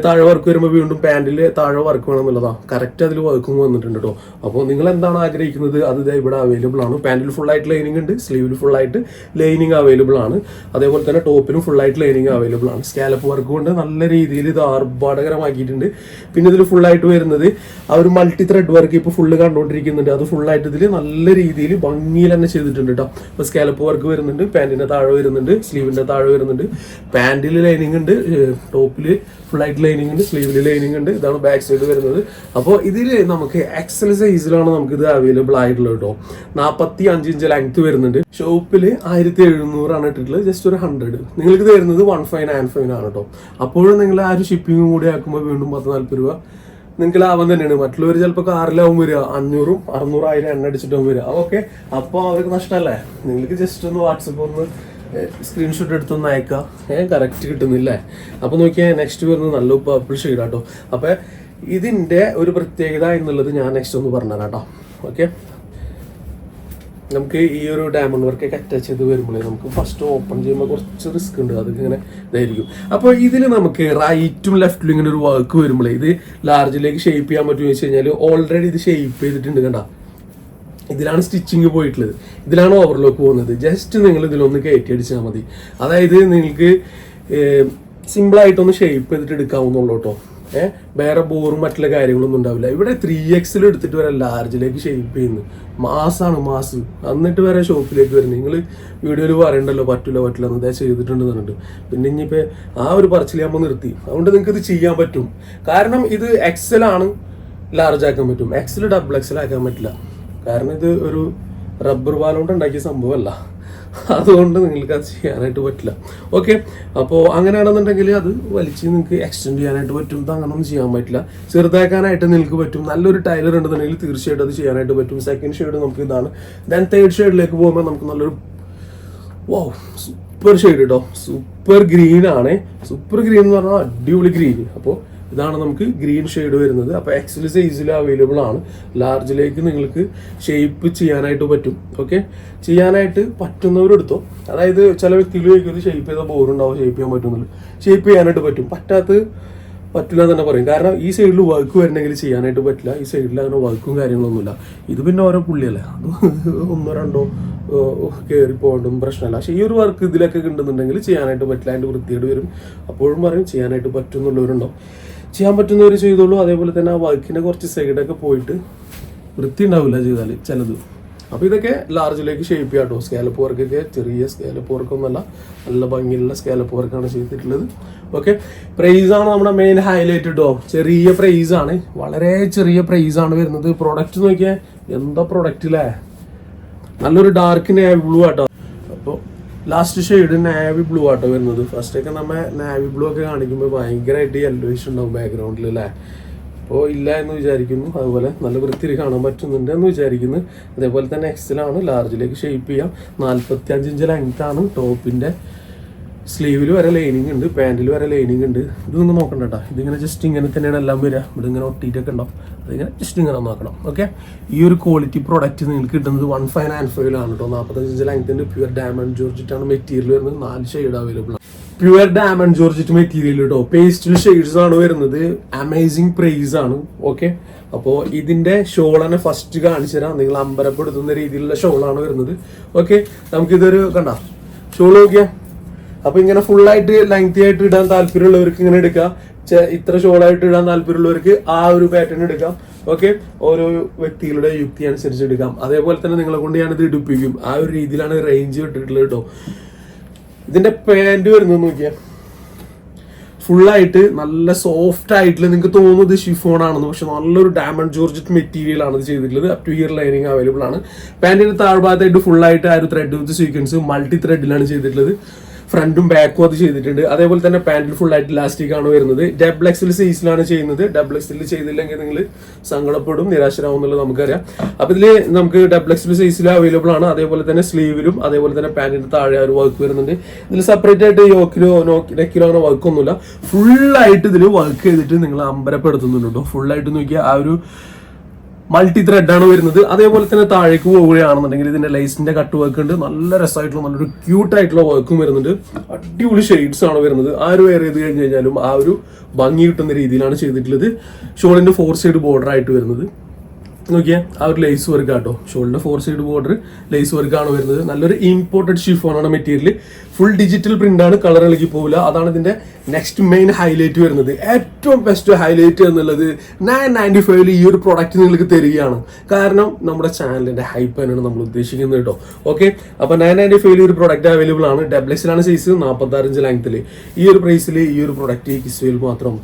[SPEAKER 1] താഴെ വർക്ക് വരുമ്പോൾ വീണ്ടും പാന്റിൽ താഴെ വർക്ക് വേണം എന്നുള്ളതാണ് കറക്റ്റ് അതിൽ വർക്കും വന്നിട്ടുണ്ട് കേട്ടോ അപ്പോൾ നിങ്ങൾ എന്താണ് ആഗ്രഹിക്കുന്നത്? അത് ഇവിടെ അവൈലബിൾ ആണ്. പാന്റിൽ ഫുൾ ആയിട്ട് ലൈനിങ് ഉണ്ട്. സ്ലീവിൽ ഫുൾ ആയിട്ട് ലൈനിങ് അവൈലബിൾ ആണ്. അതേപോലെ തന്നെ ടോപ്പിനും ഫുൾ ആയിട്ട് ലൈനിങ് അവൈലബിൾ ആണ്. സ്കാലപ്പ് വർക്ക് കൊണ്ട് നല്ല രീതിയിൽ ഇത് ആർഭാടകരമാക്കിയിട്ടുണ്ട്. പിന്നെ ഇതിൽ ഫുൾ ആയിട്ട് വരുന്നത് ആ ഒരു മൾട്ടി ത്രെഡ് വർക്ക് ഇപ്പോൾ ഫുള്ള് കണ്ടുകൊണ്ടിരിക്കുന്നുണ്ട് അത് ഫുൾ ആയിട്ട് ഇതിൽ നല്ല രീതിയിൽ ഭംഗിയിൽ തന്നെ ചെയ്തിട്ടുണ്ട് കേട്ടോ അപ്പോൾ സ്കാലപ്പ് വർക്ക് വരുന്നുണ്ട്. പാന്റിന്റെ താഴെ വരുന്നുണ്ട്. സ്ലീവിന്റെ താഴെ വരുന്നുണ്ട്. പാന്റിൽ ലൈനിങ് ഉണ്ട്. ടോപ്പിൽ ഫുൾ ലൈനിങ് ഉണ്ട് സ്ലീവിൽ ലൈനിങ് ഉണ്ട്. ഇതാണ് ബാക്ക് സൈഡ് വരുന്നത്. അപ്പോൾ ഇതിൽ നമുക്ക് എക്സൽ സൈസിലാണ് നമുക്ക് ഇത് അവൈലബിൾ ആയിട്ടുള്ളത് കേട്ടോ. നാൽപ്പത്തി അഞ്ച് ഇഞ്ച് ലെങ്ത് വരുന്നുണ്ട്. ഷോപ്പിൽ ആയിരത്തി എഴുന്നൂറാണ് ഇട്ടിട്ടുള്ളത്. ജസ്റ്റ് ഒരു ഹൺഡ്രഡ് നിങ്ങൾക്ക് തരുന്നത് വൺ ഫൈവ് നയൻ ഫൈവ് ആണ് കേട്ടോ. അപ്പോഴും നിങ്ങൾ ആ ഒരു ഷിപ്പിംഗ് കൂടി ആക്കുമ്പോൾ വീണ്ടും പത്ത് നാൽപ്പത് രൂപ നിങ്ങൾക്ക് ലാഭം തന്നെയാണ്. മറ്റുള്ളവർ ചിലപ്പോൾ കാറിലാവും വരിക. അഞ്ഞൂറും അറുന്നൂറായിരം എണ്ണ അടിച്ചിട്ടാവും വരിക. ഓക്കെ അപ്പോൾ അവർക്ക് നഷ്ടമല്ലേ നിങ്ങൾക്ക് ജസ്റ്റ് ഒന്ന് വാട്സപ്പ് ഒന്ന് സ്ക്രീൻഷോട്ട് എടുത്തൊന്ന് അയക്കാം. ഏഹ് കറക്റ്റ് കിട്ടുന്നില്ലേ? അപ്പോൾ നോക്കിയാൽ നെക്സ്റ്റ് വരുന്നത് നല്ല പർപ്പിൾ കേട്ടോ അപ്പോൾ ഇതിന്റെ ഒരു പ്രത്യേകത എന്നുള്ളത് ഞാൻ നെക്സ്റ്റ് ഒന്ന് പറഞ്ഞുതരാം കേട്ടോ ഓക്കെ നമുക്ക് ഈ ഒരു ഡയമണ്ട് വർക്കൊക്കെ അറ്റാച്ച് ചെയ്ത് വരുമ്പോഴേ നമുക്ക് ഫസ്റ്റ് ഓപ്പൺ ചെയ്യുമ്പോൾ കുറച്ച് റിസ്ക് ഉണ്ട്. അതൊക്കെ ഇങ്ങനെ ഇതായിരിക്കും. അപ്പോൾ ഇതിൽ നമുക്ക് റൈറ്റും ലെഫ്റ്റിലും ഇങ്ങനെ ഒരു വർക്ക് വരുമ്പോഴേ ഇത് ലാർജിലേക്ക് ഷേപ്പ് ചെയ്യാൻ പറ്റുമെന്ന് വെച്ച് കഴിഞ്ഞാൽ ഓൾറെഡി ഇത് ഷേപ്പ് ചെയ്തിട്ടുണ്ട് കണ്ട. ഇതിലാണ് സ്റ്റിച്ചിങ് പോയിട്ടുള്ളത്. ഇതിലാണ് ഓവർലോക്ക് പോകുന്നത്. ജസ്റ്റ് നിങ്ങൾ ഇതിലൊന്ന് കയറ്റി അടിച്ചാൽ മതി. അതായത് നിങ്ങൾക്ക് സിമ്പിളായിട്ടൊന്ന് ഷേപ്പ് ചെയ്തിട്ട് എടുക്കാവുന്നുള്ളൂ കേട്ടോ ഏഹ് വേറെ ബോറും മറ്റുള്ള കാര്യങ്ങളൊന്നും ഉണ്ടാവില്ല. ഇവിടെ ത്രീ എക്സിൽ എടുത്തിട്ട് വരെ ലാർജിലേക്ക് ഷേപ്പ് ചെയ്യുന്നു മാസാണ് മാസ് എന്നിട്ട് വരെ ഷോപ്പിലേക്ക് വരുന്നത്. നിങ്ങൾ വീഡിയോയിൽ പറയണ്ടല്ലോ പറ്റില്ല പറ്റില്ല എന്നതാ ചെയ്തിട്ടുണ്ട് പറഞ്ഞിട്ട്. പിന്നെ ഇനിയിപ്പോൾ ആ ഒരു പറച്ചിലാകുമ്പോൾ നിർത്തി. അതുകൊണ്ട് നിങ്ങൾക്ക് ഇത് ചെയ്യാൻ പറ്റും. കാരണം ഇത് എക്സൽ ആണ് ലാർജ് ആക്കാൻ പറ്റും. എക്സൽ ഡബിൾ എക്സൽ ആക്കാൻ പറ്റില്ല. കാരണം ഇത് ഒരു റബ്ബർ പാൽ കൊണ്ട് ഉണ്ടാക്കിയ സംഭവമല്ല. അതുകൊണ്ട് നിങ്ങൾക്ക് അത് ചെയ്യാനായിട്ട് പറ്റില്ല. ഓക്കെ അപ്പോൾ അങ്ങനെയാണെന്നുണ്ടെങ്കിൽ അത് വലിച്ച് നിങ്ങൾക്ക് എക്സ്റ്റെൻഡ് ചെയ്യാനായിട്ട് പറ്റും. ഇത് അങ്ങനൊന്നും ചെയ്യാൻ പറ്റില്ല. ചെറുതാക്കാനായിട്ട് നിങ്ങൾക്ക് പറ്റും. നല്ലൊരു ടൈലർ ഉണ്ടെന്നുണ്ടെങ്കിൽ തീർച്ചയായിട്ടും അത് ചെയ്യാനായിട്ട് പറ്റും. സെക്കൻഡ് ഷെയ്ഡ് നമുക്ക് ഇതാണ്. ദെൻ തേർഡ് ഷെയ്ഡിലേക്ക് പോകുമ്പോൾ നമുക്ക് നല്ലൊരു വോ സൂപ്പർ ഷെയ്ഡ് കേട്ടോ സൂപ്പർ ഗ്രീൻ ആണ്. സൂപ്പർ ഗ്രീൻ എന്ന് പറഞ്ഞാൽ അടിപൊളി ഗ്രീൻ അപ്പോൾ ഇതാണ് നമുക്ക് ഗ്രീൻ ഷെയ്ഡ് വരുന്നത്. അപ്പോൾ എക്സൽ സൈസിൽ അവൈലബിൾ ആണ്. ലാർജിലേക്ക് നിങ്ങൾക്ക് ഷേപ്പ് ചെയ്യാനായിട്ട് പറ്റും. ഓക്കെ ചെയ്യാനായിട്ട് പറ്റുന്നവരെടുത്തോ. അതായത് ചില വ്യക്തികൾ ചോദിക്കുന്നത് ഷേപ്പ് ചെയ്താൽ ബോറുണ്ടാവും ഷേപ്പ് ചെയ്യാൻ പറ്റുന്നില്ല ഷേപ്പ് ചെയ്യാനായിട്ട് പറ്റും. പറ്റാത്ത പറ്റില്ല എന്ന് തന്നെ പറയും. കാരണം ഈ സൈഡിൽ വർക്ക് വരണമെങ്കിൽ ചെയ്യാനായിട്ട് പറ്റില്ല. ഈ സൈഡിൽ അങ്ങനെ വർക്കും കാര്യങ്ങളൊന്നുമില്ല. ഇത് പിന്നെ ഓരോ പുള്ളിയല്ലേ? അത് ഒന്നോ രണ്ടോ കയറി പോകേണ്ടും പ്രശ്നമല്ല. പക്ഷേ ഈ ഒരു വർക്ക് ഇതിലൊക്കെ കിട്ടുന്നുണ്ടെങ്കിൽ ചെയ്യാനായിട്ട് പറ്റില്ല. അതിന്റെ വൃത്തിയായിട്ട് വരും. അപ്പോഴും പറയും ചെയ്യാനായിട്ട് പറ്റും എന്നുള്ളവരുണ്ടോ ചെയ്യാൻ പറ്റുന്നവർ ചെയ്തോളൂ. അതേപോലെ തന്നെ ആ വർക്കിന്റെ കുറച്ച് സൈഡൊക്കെ പോയിട്ട് വൃത്തി ഉണ്ടാവില്ല ചെയ്താൽ ചിലത്. അപ്പോൾ ഇതൊക്കെ ലാർജിലേക്ക് ഷേപ്പ് ചെയ്യാം കേട്ടോ സ്കാലപ്പ് വർക്കൊക്കെ ചെറിയ സ്കാലപ്പ് വർക്കൊന്നുമല്ല നല്ല ഭംഗിയുള്ള സ്കാലപ്പ് വർക്കാണ് ചെയ്തിട്ടുള്ളത്. ഓക്കെ പ്രൈസാണ് നമ്മുടെ മെയിൻ ഹൈലൈറ്റ് കേട്ടോ ചെറിയ പ്രൈസാണ് വളരെ ചെറിയ പ്രൈസാണ് വരുന്നത്. പ്രോഡക്റ്റ് നോക്കിയാൽ എന്താ പ്രോഡക്റ്റ് അല്ലേ നല്ലൊരു ഡാർക്ക് നേവി ബ്ലൂ ആട്ടോ. ലാസ്റ്റ് ഷെയ്ഡ് നാവി ബ്ലൂ ആട്ടോ വരുന്നത്. ഫസ്റ്റ് ഒക്കെ നമ്മ നാവി ബ്ലൂ ഒക്കെ കാണിക്കുമ്പോൾ ഭയങ്കരമായിട്ട് യെല്ലോയിഷ് ഉണ്ടാവും ബാക്ക്ഗ്രൗണ്ടിൽ അല്ലേ അപ്പോൾ ഇല്ല എന്ന് വിചാരിക്കുന്നു. അതുപോലെ നല്ല വൃത്തിയിൽ കാണാൻ പറ്റുന്നുണ്ട് എന്ന് വിചാരിക്കുന്നു. അതേപോലെ തന്നെ എക്സലാണ് ലാർജിലേക്ക് ഷേപ്പ് ചെയ്യാം. നാൽപ്പത്തി അഞ്ച് ഇഞ്ച് ലെങ്ത് ആണ്. ടോപ്പിന്റെ സ്ലീവിൽ വരെ ലൈനിങ് ഉണ്ട്. പാന്റിൽ വരെ ലൈനിങ് ഉണ്ട്. ഇതൊന്നും നോക്കണ്ട കേട്ടോ ഇതിങ്ങനെ ജസ്റ്റ് ഇങ്ങനെ തന്നെയാണ് എല്ലാം വരിക. ഇവിടെ ഇങ്ങനെ ഒട്ടിയിട്ടൊക്കെ ഉണ്ടാവും. അതിങ്ങനെ ജസ്റ്റ് ഇങ്ങനെ നോക്കണം ഓക്കെ ഈ ഒരു ക്വാളിറ്റി പ്രോഡക്റ്റ് നിങ്ങൾക്ക് കിട്ടുന്നത് വൺ ഫൈവ് നയൻ ഫൈവിലാണ് കേട്ടോ നാൽപ്പത്തഞ്ച് ഇഞ്ച് ലെങ്ത്തിന്റെ പ്യുവർ ഡയമണ്ട് ജോർജിറ്റാണ് മെറ്റീരിയൽ വരുന്നത്. നാല് ഷെയ്ഡ് അവൈലബിൾ ആണ്. പ്യുവർ ഡയമണ്ട് ജോർജിറ്റ് മെറ്റീരിയൽ കേട്ടോ പേസ്റ്റിൽ ഷെയ്ഡ്സ് ആണ് വരുന്നത്. അമേസിങ് പ്രൈസ് ആണ് ഓക്കെ അപ്പോൾ ഇതിന്റെ ഷോൾ ഫസ്റ്റ് കാണിച്ചു തരാം. നിങ്ങൾ അമ്പരപ്പെടുത്തുന്ന രീതിയിലുള്ള ഷോളാണ് വരുന്നത് ഓക്കെ നമുക്കിതൊരു കണ്ട ഷോൾ നോക്കിയാ. അപ്പൊ ഇങ്ങനെ ഫുൾ ആയിട്ട് ലെങ്തി ആയിട്ട് ഇടാൻ താല്പര്യമുള്ളവർക്ക് ഇങ്ങനെ എടുക്കാം. ചെ- ഇത്ര ഷോളായിട്ട് ഇടാൻ താല്പര്യമുള്ളവർക്ക് ആ ഒരു പാറ്റേൺ എടുക്കാം. ഓക്കെ ഓരോ വ്യക്തികളുടെ യുക്തി അനുസരിച്ച് എടുക്കാം. അതേപോലെ തന്നെ നിങ്ങളെ കൊണ്ട് ഞാനിത് ഇടിപ്പിക്കും. ആ ഒരു രീതിയിലാണ് റേഞ്ച് ഇട്ടിട്ടുള്ളത് കേട്ടോ. ഇതിന്റെ പാന്റ് വരുന്നത് നോക്കിയാ. ഫുള്ളായിട്ട് നല്ല സോഫ്റ്റ് ആയിട്ടുള്ള നിങ്ങൾക്ക് തോന്നുന്നത് ഷിഫോൺ ആണെന്ന് പക്ഷെ നല്ലൊരു ഡയമണ്ട് ജോർജറ്റ് മെറ്റീരിയൽ ആണ് ഇത് ചെയ്തിട്ടുള്ളത്. Up to here lining available ആണ്. പാന്റിന്റെ താഴ്ഭാഗത്തായിട്ട് ഫുള്ളായിട്ട് ആ ഒരു ത്രെഡ് വിത്ത് സീക്വൻസ് മൾട്ടി ത്രെഡിലാണ് ചെയ്തിട്ടുള്ളത്. ഫ്രണ്ടും ബാക്കും അത് ചെയ്തിട്ടുണ്ട്. അതേപോലെ തന്നെ പാന്റിൽ ഫുൾ ആയിട്ട് ഇലാസ്റ്റിക് ആണ് വരുന്നത്. ഡബിൾ എക്സിൽ സൈസിലാണ് ചെയ്യുന്നത്. ഡബിൾ എക്സിൽ ചെയ്തില്ലെങ്കിൽ നിങ്ങൾ സങ്കടപ്പെടും നിരാശരാകും എന്നുള്ളത് നമുക്കറിയാം. അപ്പൊ ഇതിൽ നമുക്ക് ഡബിൾ എക്സിൽ സൈസിൽ അവൈലബിൾ ആണ്. അതേപോലെ തന്നെ സ്ലീവിലും അതേപോലെ തന്നെ പാന്റിന്റെ താഴെ ഒരു വർക്ക് വരുന്നുണ്ട്. ഇതിൽ സെപ്പറേറ്റ് ആയിട്ട് യോക്കിലോ നോക്കിലോ അങ്ങനെ വർക്ക് ഒന്നുമില്ല. ഫുൾ ആയിട്ട് ഇതിൽ വർക്ക് ചെയ്തിട്ട് നിങ്ങൾ അമ്പരപ്പെടുത്തുന്നുണ്ട് കേട്ടോ. ഫുൾ ആയിട്ട് നോക്കിയാൽ ആ ഒരു മൾട്ടി ത്രെഡ് ആണ് വരുന്നത്. അതേപോലെ തന്നെ താഴേക്ക് പോവുകയാണെന്നുണ്ടെങ്കിൽ ഇതിന്റെ ലൈസിന്റെ കട്ട് വർക്ക് ഉണ്ട്. നല്ല രസമായിട്ടുള്ള നല്ലൊരു ക്യൂട്ട് ആയിട്ടുള്ള വർക്കും വരുന്നുണ്ട്. അടിപൊളി ഷെയ്ഡ്സ് ആണ് വരുന്നത്. ആ ഒരു വെയർ ചെയ്ത് കഴിഞ്ഞ് കഴിഞ്ഞാലും ആ ഒരു ഭംഗി കിട്ടുന്ന രീതിയിലാണ് ചെയ്തിട്ടുള്ളത്. ഷോളിന്റെ ഫോർ സൈഡ് ബോർഡർ ആയിട്ട് വരുന്നത്. നോക്കിയാൽ ആ ഒരു ലേസ് വർക്ക് ആട്ടോ. ഷോളിന്റെ four side border lace work ആണ് വരുന്നത്. നല്ലൊരു ഇമ്പോർട്ടഡ് ഷിഫോൺ ആണ് മെറ്റീരിയൽ ഫുൾ ഡിജിറ്റൽ പ്രിന്റ് ആണ് കളർ ഇളകി പോവില്ല. അതാണ് ഇതിന്റെ നെക്സ്റ്റ് മെയിൻ ഹൈലൈറ്റ് വരുന്നത്. ഏറ്റവും ബെസ്റ്റ് ഹൈലൈറ്റ് എന്നുള്ളത് നയൻ നയന്റി ഫൈവിൽ ഈ ഒരു പ്രൊഡക്റ്റ് നിങ്ങൾക്ക് തരികയാണ്. കാരണം നമ്മുടെ ചാനലിന്റെ ഹൈപ്പ് തന്നെയാണ് നമ്മൾ ഉദ്ദേശിക്കുന്നത് കേട്ടോ. ഓക്കെ അപ്പൊ നയൻ നയന്റി ഫൈവിൽ ഒരു പ്രൊഡക്റ്റ് അവൈലബിൾ ആണ്. ഡബിൾ എക്സിലാണ് സൈസ് നാൽപ്പത്തി ആറ് ഇഞ്ച് ലെങ്ത്തിൽ ഈ ഒരു പ്രൈസിൽ ഈ ഒരു പ്രൊഡക്റ്റ് കിസ്വയിൽ മാത്രം.